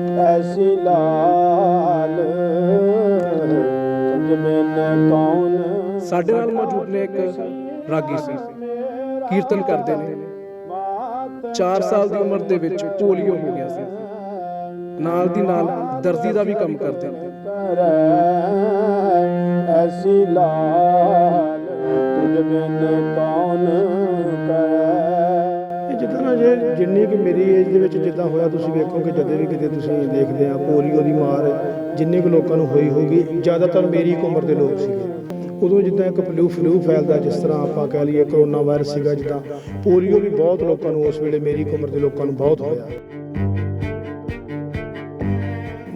ਐਸੀ ਲਾਲ ਜਮਨ ਕੌਣ? ਸਾਡੇ ਨਾਲ ਮੌਜੂਦ ਨੇ ਇੱਕ ਰਾਗੀ ਸਿੰਘ। ਕੀਰਤਨ ਕਰਦੇ ਨੇ। 4 ਸਾਲ ਦੀ ਉਮਰ ਦੇ ਵਿੱਚ ਪੋਲੀਓ ਹੋ ਗਿਆ ਸੀ। ਨਾਲ ਦੀ ਨਾਲ ਦਰਜੀ ਦਾ ਵੀ ਕੰਮ ਕਰਦੇ ਨੇ। ਐਸੀ ਲਾਲ ਤੁਝ ਬਿਨ ਕੌਣ? ਜੇ ਜਿੰਨੀ ਕਿ ਮੇਰੀ ਏਜ ਦੇ ਵਿੱਚ ਜਿੱਦਾਂ ਹੋਇਆ, ਤੁਸੀਂ ਵੇਖੋ ਕਿ ਜਦੋਂ ਵੀ ਕਿਤੇ ਤੁਸੀਂ ਦੇਖਦੇ ਆ, ਪੋਲੀਓ ਦੀ ਮਾਰ ਜਿੰਨੇ ਕੁ ਲੋਕਾਂ ਨੂੰ ਹੋਈ ਹੋਗੀ ਜ਼ਿਆਦਾਤਰ ਮੇਰੀ ਉਮਰ ਦੇ ਲੋਕ ਸੀਗੇ। ਉਦੋਂ ਜਿੱਦਾਂ ਇੱਕ ਫਲੂ ਫਲੂ ਫੈਲਦਾ, ਜਿਸ ਤਰ੍ਹਾਂ ਆਪਾਂ ਕਹਿ ਲਈਏ ਕਰੋਨਾ ਵਾਇਰਸ ਸੀਗਾ, ਜਿੱਦਾਂ ਪੋਲੀਓ ਵੀ ਬਹੁਤ ਲੋਕਾਂ ਨੂੰ ਉਸ ਵੇਲੇ ਮੇਰੀ ਉਮਰ ਦੇ ਲੋਕਾਂ ਨੂੰ ਬਹੁਤ ਹੋਇਆ।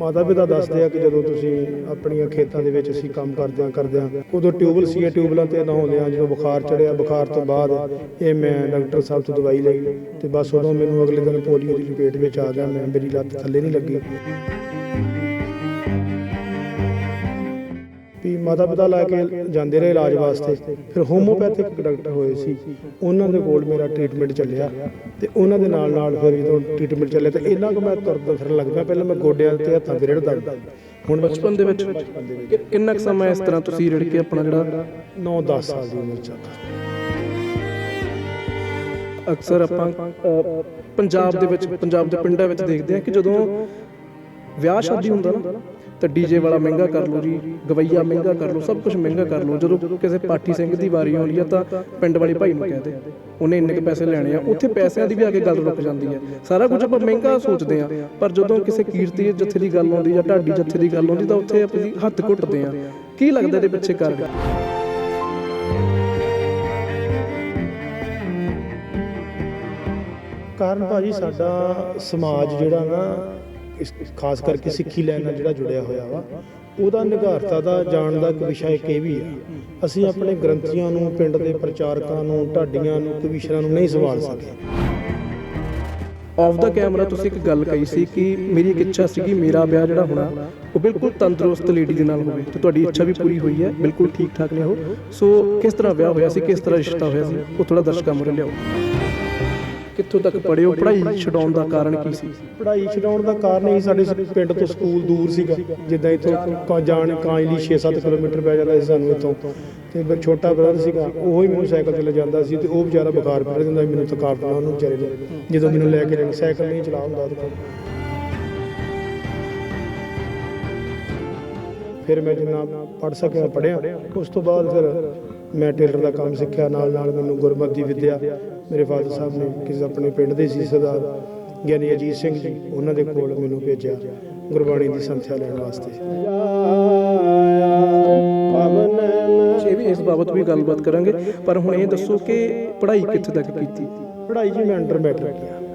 ਮਾਤਾ ਪਿਤਾ ਦੱਸਦੇ ਆ ਕਿ ਜਦੋਂ ਤੁਸੀਂ ਆਪਣੀਆਂ ਖੇਤਾਂ ਦੇ ਵਿੱਚ ਅਸੀਂ ਕੰਮ ਕਰਦੇ ਆ ਕਰਦੇ ਆ ਉਦੋਂ ਟਿਊਬਲ ਸੀ ਟਿਊਬਲਾਂ ਤੇ ਨਹਾਉਂਦੇ ਆ ਜਦੋਂ ਬੁਖਾਰ ਚੜਿਆ, ਬੁਖਾਰ ਤੋਂ ਬਾਅਦ ਇਹ ਮੈਂ ਡਾਕਟਰ ਸਾਹਿਬ ਤੋਂ ਦਵਾਈ ਲਈ ਤੇ ਬਸ ਉਦੋਂ ਮੈਨੂੰ ਅਗਲੇ ਦਿਨ ਪੋਲੀਓ ਦੀ ਲਪੇਟ ਵਿੱਚ ਆ ਗਿਆ, ਮੈਂ ਮੇਰੀ ਲੱਤ ਥੱਲੇ ਨਹੀਂ ਲੱਗੀ। ਮਾਤਾ ਪਿਤਾ ਲੈ ਕੇ ਜਾਂਦੇ ਰਹੇ ਇਲਾਜ ਵਾਸਤੇ। ਫਿਰ ਹੋਮੋਪੈਥਿਕ ਡਾਕਟਰ ਹੋਏ ਸੀ। ਉਹਨਾਂ ਦੇ ਕੋਲ ਮੇਰਾ ਟ੍ਰੀਟਮੈਂਟ ਚੱਲਿਆ ਤੇ ਉਹਨਾਂ ਦੇ ਨਾਲ ਨਾਲ ਫਿਰ ਜਦੋਂ ਟ੍ਰੀਟਮੈਂਟ ਚੱਲਿਆ ਤੇ ਇੰਨਾ ਕੁ ਮੈਂ ਤੁਰਦਾ ਫਿਰਨ ਲੱਗ ਪਿਆ। ਪਹਿਲਾਂ ਮੈਂ ਗੋਡਿਆਂ ਤੇ ਹੱਥਾਂ ਤੇ ਰਿੜਦਾ। ਹੁਣ ਬਚਪਨ ਦੇ ਵਿੱਚ ਕਿੰਨਾ ਕੁ ਸਮਾਂ ਇਸ ਤਰ੍ਹਾਂ ਤੁਸੀਂ ਰੜ ਕੇ ਆਪਣਾ ਜਿਹੜਾ 9-10 ਸਾਲ ਦੀ ਉਮਰ ਚ ਅਕਸਰ ਆਪਾਂ ਪੰਜਾਬ ਦੇ ਵਿੱਚ ਪੰਜਾਬ ਦੇ ਪਿੰਡਾਂ ਵਿੱਚ ਦੇਖਦੇ ਹਾਂ ਕਿ ਜਦੋਂ ਵਿਆਹ ਸ਼ਾਦੀ ਹੁੰਦਾ ਨਾ ਤਾਂ ਡੀਜੇ ਵਾਲਾ ਮਹਿੰਗਾ ਕਰ ਲਓ ਜੀ, ਗਵਈਆ ਮਹਿੰਗਾ ਕਰ ਲਓ, ਸਭ ਕੁਝ ਮਹਿੰਗਾ ਕਰ ਲਓ। ਜਦੋਂ ਕਿਸੇ ਪਾਠੀ ਸਿੰਘ ਦੀ ਵਾਰੀ ਆਉਂਦੀ ਆ ਤਾਂ ਪਿੰਡ ਵਾਲੇ ਭਾਈ ਨੂੰ ਕਹਦੇ ਉਹਨੇ ਇੰਨੇ ਕੁ ਪੈਸੇ ਲੈਣੇ ਆ, ਉੱਥੇ ਪੈਸਿਆਂ ਦੀ ਵੀ ਆ ਕੇ ਗੱਲ ਰੁਕ ਜਾਂਦੀ ਹੈ ਸਾਰਾ ਕੁਝ ਆਪਾਂ ਮਹਿੰਗਾ ਸੋਚਦੇ ਆ, ਪਰ ਜਦੋਂ ਕਿਸੇ ਕੀਰਤੀ ਜੱਥੇ ਦੀ ਗੱਲ ਆਉਂਦੀ ਜਾਂ ਢਾਡੀ ਜੱਥੇ ਦੀ ਗੱਲ ਆਉਂਦੀ ਤਾਂ ਉੱਥੇ ਆਪਣੀ ਹੱਥ ਘੁੱਟਦੇ ਆ। ਕੀ ਲੱਗਦਾ ਇਹਦੇ ਪਿੱਛੇ ਕਾਰਨ? ਕਾਰਨ ਭਾਜੀ ਸਾਡਾ ਸਮਾਜ ਜਿਹੜਾ ਨਾ ਇਸ ਖਾਸ ਕਰਕੇ ਸਿੱਖੀ ਲੈਣ ਨਾਲ ਜਿਹੜਾ ਜੁੜਿਆ ਹੋਇਆ ਵਾ, ਉਹਦਾ ਨਿਗਾਰਤਾ ਦਾ ਜਾਣ ਦਾ ਇੱਕ ਵਿਸ਼ਾ ਇੱਕ ਇਹ ਵੀ ਆ। ਅਸੀਂ ਆਪਣੇ ਗ੍ਰੰਥੀਆਂ ਨੂੰ, ਪਿੰਡ ਦੇ ਪ੍ਰਚਾਰਕਾਂ ਨੂੰ, ਢਾਡੀਆਂ ਨੂੰ, ਕਵੀਸ਼ਰਾਂ ਨੂੰ ਨਹੀਂ ਸੰਭਾਲ ਸਕੇ। ਆਫ ਦਾ ਕੈਮਰਾ ਤੁਸੀਂ ਇੱਕ ਗੱਲ ਕਹੀ ਸੀ ਕਿ ਮੇਰੀ ਇੱਕ ਇੱਛਾ ਸੀ ਕਿ ਮੇਰਾ ਵਿਆਹ ਜਿਹੜਾ ਹੋਣਾ, ਉਹ ਬਿਲਕੁਲ ਤੰਦਰੁਸਤ ਲੇਡੀ ਦੇ ਨਾਲ ਹੋਵੇ। ਤੇ ਤੁਹਾਡੀ ਇੱਛਾ ਵੀ ਪੂਰੀ ਹੋਈ ਹੈ, ਬਿਲਕੁਲ ਠੀਕ ਠਾਕ ਨੇ ਉਹ। ਸੋ ਕਿਸ ਤਰ੍ਹਾਂ ਵਿਆਹ ਹੋਇਆ ਸੀ, ਕਿਸ ਤਰ੍ਹਾਂ ਰਿਸ਼ਤਾ ਹੋਇਆ ਸੀ, ਉਹ ਥੋੜਾ ਦਰਸ਼ਕਾਂ ਮੁਰੇ ਲਿਆਓ। ਕਿੱਥੋਂ ਤੱਕ ਪੜ੍ਹੇ ਹੋ? ਪੜ੍ਹਾਈ ਛਡਾਉਣ ਦਾ ਕਾਰਨ ਕੀ ਸੀ? ਪੜ੍ਹਾਈ ਛਡਾਉਣ ਦਾ ਕਾਰਨ ਇਹ ਸਾਡੇ ਪਿੰਡ ਤੋਂ ਸਕੂਲ ਦੂਰ ਸੀਗਾ। ਜਿੱਦਾਂ ਇੱਥੋਂ ਜਾਣ ਕਾਂਜ ਲਈ 6-7 ਕਿਲੋਮੀਟਰ ਪੈ ਜਾਂਦਾ ਸੀ ਸਾਨੂੰ ਇੱਥੋਂ। ਤੇ ਫਿਰ ਛੋਟਾ ਬ੍ਰਦਰ ਸੀਗਾ, ਉਹ ਹੀ ਮੈਨੂੰ ਸਾਈਕਲ ਤੇ ਲੈ ਜਾਂਦਾ ਸੀ ਤੇ ਉਹ ਵਿਚਾਰਾ ਬੁਖਾਰ ਪੈ ਜਾਂਦਾ ਸੀ, ਮੈਨੂੰ ਥਕਾਵਟ ਨਾਲ ਉਹਨੂੰ ਵਿਚਾਰੇ ਨੂੰ। ਜਦੋਂ ਮੈਨੂੰ ਲੈ ਕੇ ਜਾਣਾ ਸਾਈਕਲ ਨਹੀਂ ਚਲਾ ਹੁੰਦਾ ਉਹਦੇ ਫਿਰ ਮੈਂ ਜਿੰਨਾ ਪੜ ਸਕਿਆ ਪੜਿਆ ਉਸ ਤੋਂ ਬਾਅਦ ਫਿਰ ਮੈਂ ਟੇਲਰ ਦਾ ਕੰਮ ਸਿੱਖਿਆ ਨਾਲ ਨਾਲ ਮੈਨੂੰ ਗੁਰਮਤਿ ਦੀ ਵਿਦਿਆ। ਮੇਰੇ ਫਾਦਰ ਸਾਹਿਬ ਨੇ ਕਿਸੇ ਆਪਣੇ ਪਿੰਡ ਦੇ ਸੀ ਸਰਦਾਰ ਗਿਆਨੀ ਅਜੀਤ ਸਿੰਘ ਜੀ ਉਹਨਾਂ ਦੇ ਕੋਲ ਮੈਨੂੰ ਭੇਜਿਆ ਗੁਰਬਾਣੀ ਦੀ ਸੰਥਿਆ ਲੈਣ ਵਾਸਤੇ। ਇਹ ਵੀ ਇਸ ਬਾਬਤ ਵੀ ਗੱਲਬਾਤ ਕਰਾਂਗੇ ਪਰ ਹੁਣ ਇਹ ਦੱਸੋ ਕਿ ਪੜ੍ਹਾਈ ਕਿੱਥੇ ਤੱਕ ਕੀਤੀ? ਪੜ੍ਹਾਈ ਜੀ ਮੈਂ ਅੰਡਰ ਮੈਟ੍ਰਿਕ। ਕੀਤਾ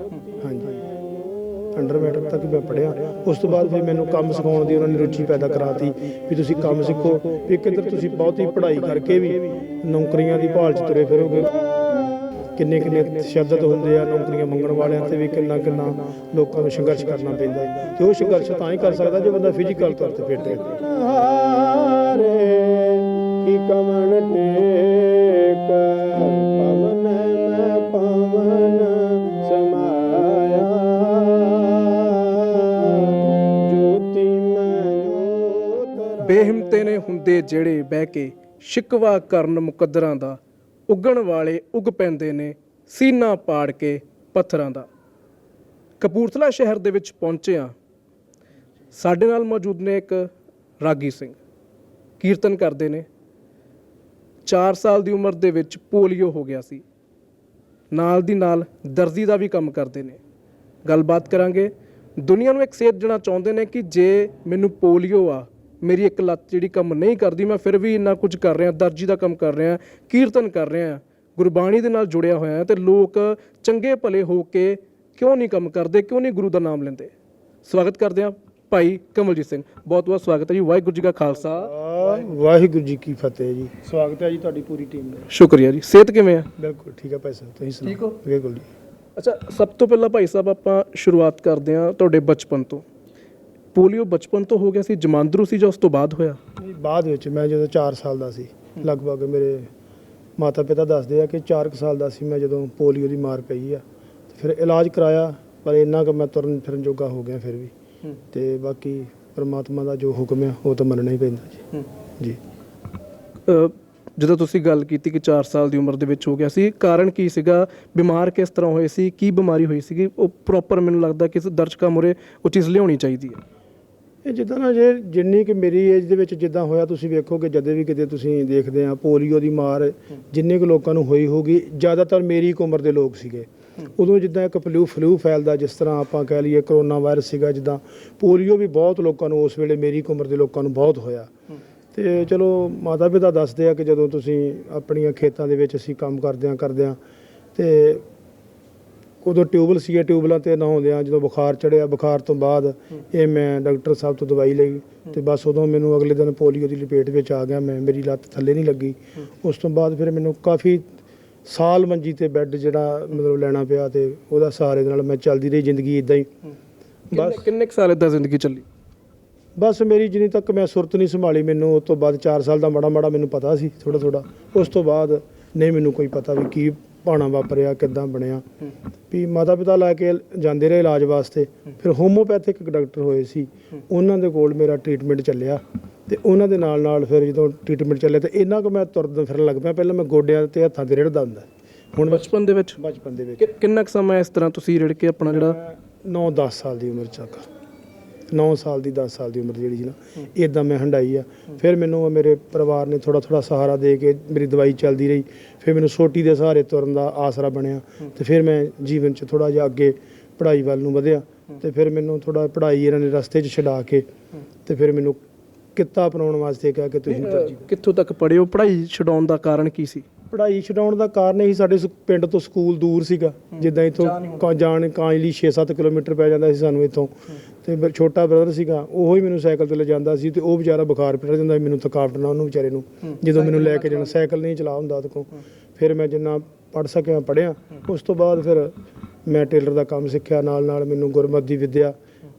ਅੰਡਰ ਮੈਟਰ ਤੱਕ ਮੈਂ ਪੜ੍ਹਿਆ। ਉਸ ਤੋਂ ਬਾਅਦ ਫਿਰ ਮੈਨੂੰ ਕੰਮ ਸਿਖਾਉਣ ਦੀ ਉਹਨਾਂ ਨੇ ਰੁਚੀ ਪੈਦਾ ਕਰਾਤੀ ਵੀ ਤੁਸੀਂ ਕੰਮ ਸਿੱਖੋ, ਵੀ ਕਿੱਧਰ ਤੁਸੀਂ ਬਹੁਤੀ ਪੜ੍ਹਾਈ ਕਰਕੇ ਵੀ ਨੌਕਰੀਆਂ ਦੀ ਭਾਲ 'ਚ ਤੁਰੇ ਫਿਰੋਗੇ। ਕਿੰਨੇ ਕਿੰਨੇ ਤਸ਼ੱਦਦ ਹੁੰਦੇ ਆ ਨੌਕਰੀਆਂ ਮੰਗਣ ਵਾਲਿਆਂ ਤੇ ਵੀ ਕਿੰਨਾ ਕਿੰਨਾ ਲੋਕਾਂ ਨੂੰ ਸੰਘਰਸ਼ ਕਰਨਾ ਪੈਂਦਾ ਹੈ। ਤੇ ਉਹ ਸੰਘਰਸ਼ ਤਾਂ ਹੀ ਕਰ ਸਕਦਾ ਜੇ ਬੰਦਾ ਫਿਜ਼ੀਕਲ ਤੌਰ ਤੇ ਫਿੱਟ ਹੈ ਹਾਰੇ ਕੀ ਕਮਣ ਟੇਕ ਬੇਹਿੰਮਤੇ ਨੇ ਹੁੰਦੇ ਜਿਹੜੇ ਬਹਿ ਕੇ ਸ਼ਿਕਵਾ ਕਰਨ ਮੁਕੱਦਰਾਂ ਦਾ, ਉੱਗਣ ਵਾਲੇ ਉੱਗ ਪੈਂਦੇ ਨੇ ਸੀਨਾ ਪਾੜ ਕੇ ਪੱਥਰਾਂ ਦਾ। ਕਪੂਰਥਲਾ ਸ਼ਹਿਰ ਦੇ ਵਿੱਚ ਪਹੁੰਚੇ ਹਾਂ ਸਾਡੇ ਨਾਲ ਮੌਜੂਦ ਨੇ ਇੱਕ ਰਾਗੀ ਸਿੰਘ। ਕੀਰਤਨ ਕਰਦੇ ਨੇ। 4 ਸਾਲ ਦੀ ਉਮਰ ਦੇ ਵਿੱਚ ਪੋਲੀਓ ਹੋ ਗਿਆ ਸੀ। ਨਾਲ ਦੀ ਨਾਲ ਦਰਜੀ ਦਾ ਵੀ ਕੰਮ ਕਰਦੇ ਨੇ। ਗੱਲਬਾਤ ਕਰਾਂਗੇ। ਦੁਨੀਆ ਨੂੰ ਇੱਕ ਸੇਧ ਦੇਣਾ ਚਾਹੁੰਦੇ ਨੇ ਕਿ ਜੇ ਮੈਨੂੰ ਪੋਲੀਓ ਆ ਮੇਰੀ ਇੱਕ ਲੱਤ ਜਿਹੜੀ ਕੰਮ ਨਹੀਂ ਕਰਦੀ ਮੈਂ ਫਿਰ ਵੀ ਇੰਨਾ ਕੁਝ ਕਰ ਰਿਹਾ ਦਰਜੀ ਦਾ ਕੰਮ ਕਰ ਰਿਹਾ ਕੀਰਤਨ ਕਰ ਰਿਹਾ ਗੁਰਬਾਣੀ ਦੇ ਨਾਲ ਜੁੜਿਆ ਹੋਇਆ ਤੇ ਲੋਕ ਚੰਗੇ ਭਲੇ ਹੋ ਕੇ ਕਿਉਂ ਨਹੀਂ ਕੰਮ ਕਰਦੇ ਕਿਉਂ ਨਹੀਂ ਗੁਰੂ ਦਾ ਨਾਮ ਲੈਂਦੇ? ਸਵਾਗਤ ਕਰਦੇ ਹਾਂ ਭਾਈ ਕਮਲਜੀਤ ਸਿੰਘ। ਬਹੁਤ ਬਹੁਤ ਸਵਾਗਤ ਹੈ ਜੀ ਵਾਹਿਗੁਰੂ ਜੀ ਕਾ ਖਾਲਸਾ। ਵਾਹਿਗੁਰੂ ਜੀ ਕੀ ਫਤਿਹ ਜੀ। ਸਵਾਗਤ ਹੈ ਜੀ ਤੁਹਾਡੀ ਪੂਰੀ ਟੀਮ ਦਾ। ਸ਼ੁਕਰੀਆ ਜੀ। ਸਿਹਤ ਕਿਵੇਂ ਆ? ਬਿਲਕੁਲ ਠੀਕ ਹੈ ਭਾਈ ਸਾਹਿਬ ਤੁਸੀਂ ਸੁਣਾਓ ਠੀਕ ਹੋ? ਬਿਲਕੁਲ ਜੀ। ਅੱਛਾ ਸਭ ਤੋਂ ਪਹਿਲਾਂ ਭਾਈ ਸਾਹਿਬ ਆਪਾਂ ਸ਼ੁਰੂਆਤ ਕਰਦੇ ਹਾਂ ਤੁਹਾਡੇ ਬਚਪਨ ਤੋਂ। ਪੋਲੀਓ ਬਚਪਨ ਤੋਂ ਹੋ ਗਿਆ ਸੀ ਜਮਾਂਦਰੂ ਸੀ ਜਾਂ ਉਸ ਤੋਂ ਬਾਅਦ ਹੋਇਆ? ਨਹੀਂ, ਬਾਅਦ ਵਿੱਚ ਮੈਂ ਜਦੋਂ 4 ਸਾਲ ਦਾ ਸੀ ਲਗਭਗ ਮੇਰੇ ਮਾਤਾ ਪਿਤਾ ਦੱਸਦੇ ਆ ਕਿ 4 ਸਾਲ ਦਾ ਸੀ ਮੈਂ ਜਦੋਂ ਪੋਲੀਓ ਦੀ ਮਾਰ ਪਈ ਆ। ਤੇ ਫਿਰ ਇਲਾਜ ਕਰਾਇਆ ਪਰ ਇੰਨਾ ਕਿ ਮੈਂ ਤੁਰਨ ਫਿਰਨ ਜੋਗਾ ਹੋ ਗਿਆ ਫਿਰ ਵੀ। ਹੂੰ। ਤੇ ਬਾਕੀ ਪ੍ਰਮਾਤਮਾ ਦਾ ਜੋ ਹੁਕਮ ਹੈ ਉਹ ਤਾਂ ਮੰਨਣਾ ਹੀ ਪੈਂਦਾ ਜੀ। ਜੀ। ਅ, ਜਦੋਂ ਤੁਸੀਂ ਗੱਲ ਕੀਤੀ ਕਿ 4 ਸਾਲ ਦੀ ਉਮਰ ਦੇ ਵਿੱਚ ਹੋ ਗਿਆ ਸੀ ਕਾਰਨ ਕੀ ਸੀਗਾ? ਬਿਮਾਰ ਕਿਸ ਤਰ੍ਹਾਂ ਹੋਏ ਸੀ? ਕੀ ਬਿਮਾਰੀ ਹੋਈ ਸੀਗੀ? ਉਹ ਪ੍ਰੋਪਰ ਮੈਨੂੰ ਲੱਗਦਾ ਕਿ ਦਰਸ਼ਕਾਂ ਮੁਰੇ ਉਹ ਚੀਜ਼ ਲਿਆਉਣੀ ਚਾਹੀਦੀ ਹੈ। ਇਹ ਜਿੱਦਾਂ ਨਾ ਜੇ ਜਿੰਨੀ ਕਿ ਮੇਰੀ ਏਜ ਦੇ ਵਿੱਚ ਜਿੱਦਾਂ ਹੋਇਆ, ਤੁਸੀਂ ਵੇਖੋਗੇ ਜਦੋਂ ਵੀ ਕਿਤੇ ਤੁਸੀਂ ਦੇਖਦੇ ਆ, ਪੋਲੀਓ ਦੀ ਮਾਰ ਜਿੰਨੇ ਕੁ ਲੋਕਾਂ ਨੂੰ ਹੋਈ ਹੋਗੀ ਜ਼ਿਆਦਾਤਰ ਮੇਰੀ ਕੁ ਉਮਰ ਦੇ ਲੋਕ ਸੀਗੇ। ਉਦੋਂ ਜਿੱਦਾਂ ਇੱਕ ਫਲੂ ਫਲੂ ਫੈਲਦਾ, ਜਿਸ ਤਰ੍ਹਾਂ ਆਪਾਂ ਕਹਿ ਲਈਏ ਕਰੋਨਾ ਵਾਇਰਸ ਸੀਗਾ, ਜਿੱਦਾਂ ਪੋਲੀਓ ਵੀ ਬਹੁਤ ਲੋਕਾਂ ਨੂੰ ਉਸ ਵੇਲੇ ਮੇਰੀ ਕੁ ਉਮਰ ਦੇ ਲੋਕਾਂ ਨੂੰ ਬਹੁਤ ਹੋਇਆ। ਤੇ ਚਲੋ ਮਾਤਾ ਪਿਤਾ ਦੱਸਦੇ ਆ ਕਿ ਜਦੋਂ ਤੁਸੀਂ ਆਪਣੀਆਂ ਖੇਤਾਂ ਦੇ ਵਿੱਚ ਅਸੀਂ ਕੰਮ ਕਰਦਿਆਂ ਕਰਦਿਆਂ ਤੇ ਉਦੋਂ ਟਿਊਬਲ ਸੀਗੇ ਟਿਊਬਲਾਂ ਤੇ ਨਹਾਉਂਦਿਆਂ ਜਦੋਂ ਬੁਖਾਰ ਚੜਿਆ ਬੁਖਾਰ ਤੋਂ ਬਾਅਦ ਇਹ ਮੈਂ ਡਾਕਟਰ ਸਾਹਿਬ ਤੋਂ ਦਵਾਈ ਲਈ ਤੇ ਬਸ ਉਦੋਂ ਮੈਨੂੰ ਅਗਲੇ ਦਿਨ ਪੋਲੀਓ ਦੀ ਲਪੇਟ ਵਿੱਚ ਆ ਗਿਆ ਮੈਂ ਮੇਰੀ ਲੱਤ ਥੱਲੇ ਨਹੀਂ ਲੱਗੀ। ਉਸ ਤੋਂ ਬਾਅਦ ਫਿਰ ਮੈਨੂੰ ਕਾਫੀ ਸਾਲ ਮੰਜੀ ਤੇ ਬੈੱਡ ਜਿਹੜਾ ਮਤਲਬ ਲੈਣਾ ਪਿਆ ਤੇ ਉਹਦਾ ਸਹਾਰੇ ਦੇ ਨਾਲ ਮੈਂ ਚੱਲਦੀ ਰਹੀ ਜ਼ਿੰਦਗੀ ਇਦਾਂ ਹੀ। ਬਸ ਕਿੰਨੇ ਸਾਲ ਇਦਾਂ ਜ਼ਿੰਦਗੀ ਚੱਲੀ? ਬਸ ਮੇਰੀ ਜਿੰਨੀ ਤੱਕ ਮੈਂ ਸੁਰਤ ਨਹੀਂ ਸੰਭਾਲੀ ਮੈਨੂੰ ਉਸ ਤੋਂ ਬਾਅਦ 4 ਸਾਲ ਦਾ ਮਾੜਾ ਮਾੜਾ ਮੈਨੂੰ ਪਤਾ ਸੀ ਥੋੜਾ ਥੋੜਾ ਉਸ ਤੋਂ ਬਾਅਦ ਨਹੀਂ ਮੈਨੂੰ ਕੋਈ ਪਤਾ ਵੀ ਕੀ ਪਾਣਾ ਵਾਪਰਿਆ ਕਿੱਦਾਂ ਬਣਿਆ? ਵੀ ਮਾਤਾ ਪਿਤਾ ਲੈ ਕੇ ਜਾਂਦੇ ਰਹੇ ਇਲਾਜ ਵਾਸਤੇ। ਫਿਰ ਹੋਮੋਪੈਥਿਕ ਡਾਕਟਰ ਹੋਏ ਸੀ। ਉਹਨਾਂ ਦੇ ਕੋਲ ਮੇਰਾ ਟ੍ਰੀਟਮੈਂਟ ਚੱਲਿਆ। ਤੇ ਉਹਨਾਂ ਦੇ ਨਾਲ ਨਾਲ ਫਿਰ ਜਦੋਂ ਟ੍ਰੀਟਮੈਂਟ ਚੱਲਿਆ ਤੇ ਇੰਨਾ ਕੁ ਮੈਂ ਤੁਰਨ ਫਿਰਨ ਲੱਗ ਪਿਆ। ਪਹਿਲਾਂ ਮੈਂ ਗੋਡਿਆਂ ਤੇ ਹੱਥਾਂ ਤੇ ਰਿੜਦਾ ਹੁੰਦਾ। ਹੁਣ ਬਚਪਨ ਦੇ ਵਿੱਚ? ਬਚਪਨ ਦੇ ਵਿੱਚ। ਕਿੰਨਾ ਕੁ ਸਮਾਂ ਇਸ ਤਰ੍ਹਾਂ ਤੁਸੀਂ ਰਿੜ ਕੇ ਆਪਣਾ ਜਿਹੜਾ 9-10 ਸਾਲ ਦੀ ਉਮਰ ਚ ਤੱਕ 9 ਸਾਲ ਦੀ 10 ਸਾਲ ਦੀ ਉਮਰ ਜਿਹੜੀ ਸੀ ਨਾ ਇਦਾਂ ਮੈਂ ਹੰਡਾਈ ਆ। ਫਿਰ ਮੈਨੂੰ ਮੇਰੇ ਪਰਿਵਾਰ ਨੇ ਥੋੜਾ ਥੋੜਾ ਸਹਾਰਾ ਦੇ ਕੇ ਮੇਰੀ ਦਵਾਈ ਚੱਲਦੀ ਰਹੀ। ਫਿਰ ਮੈਨੂੰ ਸੋਟੀ ਦੇ ਸਹਾਰੇ ਤੁਰਨ ਦਾ ਆਸਰਾ ਬਣਿਆ ਤੇ ਫਿਰ ਮੈਂ ਜੀਵਨ ਚ ਥੋੜਾ ਜਿਹਾ ਅੱਗੇ ਪੜ੍ਹਾਈ ਵੱਲ ਨੂੰ ਵਧਿਆ ਤੇ ਫਿਰ ਮੈਨੂੰ ਥੋੜਾ ਪੜ੍ਹਾਈ ਇਹਨਾਂ ਨੇ ਰਸਤੇ 'ਚ ਛਡਾ ਕੇ ਤੇ ਫਿਰ ਮੈਨੂੰ ਕਿੱਤਾ ਅਪਣਾਉਣ ਵਾਸਤੇ ਕਿਹਾ ਕਿ ਤੁਸੀਂ ਤਰਜੀਹ ਕਿੱਥੋਂ ਤੱਕ ਪੜ੍ਹੇ ਹੋ? ਪੜ੍ਹਾਈ ਛਡਾਉਣ ਦਾ ਕਾਰਨ ਕੀ ਸੀ? ਪੜ੍ਹਾਈ ਛਡਾਉਣ ਦਾ ਕਾਰਨ ਹੀ ਸਾਡੇ ਪਿੰਡ ਤੋਂ ਸਕੂਲ ਦੂਰ ਸੀਗਾ। ਜਿੱਦਾਂ ਇਥੋਂ ਜਾਣ ਕਾਂਜਲੀ 6-7 ਕਿਲੋਮੀਟਰ ਪੈ ਜਾਂਦਾ ਸੀ ਸਾਨੂੰ ਇਥੋਂ। ਤੇ ਮੇਰਾ ਛੋਟਾ ਬ੍ਰਦਰ ਸੀਗਾ ਉਹ ਹੀ ਮੈਨੂੰ ਸਾਈਕਲ ਤੇ ਲੈ ਜਾਂਦਾ ਸੀ ਤੇ ਉਹ ਵਿਚਾਰਾ ਬੁਖਾਰ ਪਿੜ ਜਾਂਦਾ ਸੀ, ਮੈਨੂੰ ਥਕਾਵਟ ਨਾ ਉਹਨੂੰ ਵਿਚਾਰੇ ਨੂੰ। ਜਦੋਂ ਮੈਨੂੰ ਲੈ ਕੇ ਜਾਣਾ ਸਾਈਕਲ ਨਹੀਂ ਚਲਾ ਹੁੰਦਾ ਉਹਦੇ ਕੋਲ। ਫਿਰ ਮੈਂ ਜਿੰਨਾ ਪੜ ਸਕਿਆ ਪੜਿਆ ਉਸ ਤੋਂ ਬਾਅਦ ਫਿਰ ਮੈਂ ਟੇਲਰ ਦਾ ਕੰਮ ਸਿੱਖਿਆ ਨਾਲ ਨਾਲ ਮੈਨੂੰ ਗੁਰਮਤਿ ਦੀ ਵਿੱਦਿਆ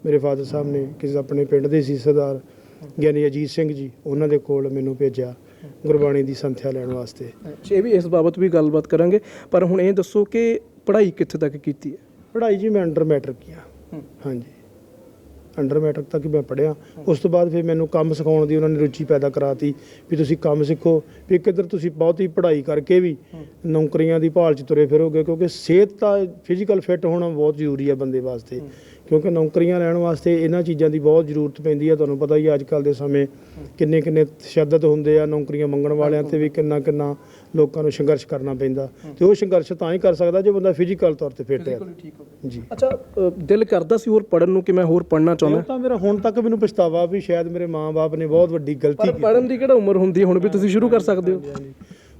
ਮੇਰੇ ਫਾਦਰ ਸਾਹਿਬ ਨੇ ਕਿਸੇ ਆਪਣੇ ਪਿੰਡ ਦੇ ਸੀ ਸਰਦਾਰ ਗਿਆਨੀ ਅਜੀਤ ਸਿੰਘ ਜੀ ਉਹਨਾਂ ਦੇ ਕੋਲ ਮੈਨੂੰ ਭੇਜਿਆ ਗੁਰਬਾਣੀ ਦੀ ਸੰਥਿਆ ਲੈਣ ਵਾਸਤੇ। ਇਹ ਵੀ ਇਸ ਬਾਬਤ ਵੀ ਗੱਲਬਾਤ ਕਰਾਂਗੇ ਪਰ ਹੁਣ ਇਹ ਦੱਸੋ ਕਿ ਪੜ੍ਹਾਈ ਕਿੱਥੇ ਤੱਕ ਕੀਤੀ ਹੈ? ਪੜ੍ਹਾਈ ਜੀ ਮੈਂ ਅੰਡਰ ਮੈਟ੍ਰਿਕ ਕੀਆ ਹਾਂਜੀ। ਅੰਡਰ ਮੈਟ੍ਰਿਕ ਤੱਕ ਮੈਂ ਪੜ੍ਹਿਆ। ਉਸ ਤੋਂ ਬਾਅਦ ਫਿਰ ਮੈਨੂੰ ਕੰਮ ਸਿਖਾਉਣ ਦੀ ਉਹਨਾਂ ਨੇ ਰੁਚੀ ਪੈਦਾ ਕਰਾਤੀ ਵੀ ਤੁਸੀਂ ਕੰਮ ਸਿੱਖੋ, ਵੀ ਕਿੱਧਰ ਤੁਸੀਂ ਬਹੁਤੀ ਪੜ੍ਹਾਈ ਕਰਕੇ ਵੀ ਨੌਕਰੀਆਂ ਦੀ ਭਾਲ 'ਚ ਤੁਰੇ ਫਿਰੋਗੇ ਕਿਉਂਕਿ ਸਿਹਤ ਤਾਂ ਫਿਜ਼ੀਕਲ ਫਿੱਟ ਹੋਣਾ ਬਹੁਤ ਜ਼ਰੂਰੀ ਹੈ ਬੰਦੇ ਵਾਸਤੇ। ਕਿਉਂਕਿ ਨੌਕਰੀਆਂ ਲੈਣ ਵਾਸਤੇ ਇਹਨਾਂ ਚੀਜ਼ਾਂ ਦੀ ਬਹੁਤ ਜ਼ਰੂਰਤ ਪੈਂਦੀ ਹੈ ਤੁਹਾਨੂੰ ਪਤਾ ਹੀ ਅੱਜ ਕੱਲ ਦੇ ਸਮੇਂ ਕਿੰਨੇ ਕਿੰਨੇ ਤਸ਼ੱਦਦ ਹੁੰਦੇ ਆ ਨੌਕਰੀਆਂ ਮੰਗਣ ਵਾਲਿਆਂ ਤੇ ਵੀ ਕਿੰਨਾ ਕਿੰਨਾ ਲੋਕਾਂ ਨੂੰ ਸੰਘਰਸ਼ ਕਰਨਾ ਪੈਂਦਾ ਤੇ ਉਹ ਸੰਘਰਸ਼ ਤਾਂ ਹੀ ਕਰ ਸਕਦਾ ਜੇ ਬੰਦਾ ਫਿਜ਼ੀਕਲ ਤੌਰ ਤੇ ਫਿੱਟ ਹੈ। ਜੀ ਅੱਛਾ ਦਿਲ ਕਰਦਾ ਸੀ ਹੋਰ ਪੜਨ ਨੂੰ ਕਿ ਮੈਂ ਹੋਰ ਪੜਨਾ ਚਾਹੁੰਦਾ? ਤਾਂ ਮੇਰਾ ਹੁਣ ਤੱਕ ਮੈਨੂੰ ਪਛਤਾਵਾ ਵੀ ਸ਼ਾਇਦ ਮੇਰੇ ਮਾਪੇ ਨੇ ਬਹੁਤ ਵੱਡੀ ਗਲਤੀ ਪਰ ਕੀਤੀ। ਪੜਨ ਦੀ ਕਿਹੜਾ ਉਮਰ ਹੁੰਦੀ ਹੁਣ ਵੀ ਤੁਸੀਂ ਸ਼ੁਰੂ ਕਰ ਸਕਦੇ ਹੋ।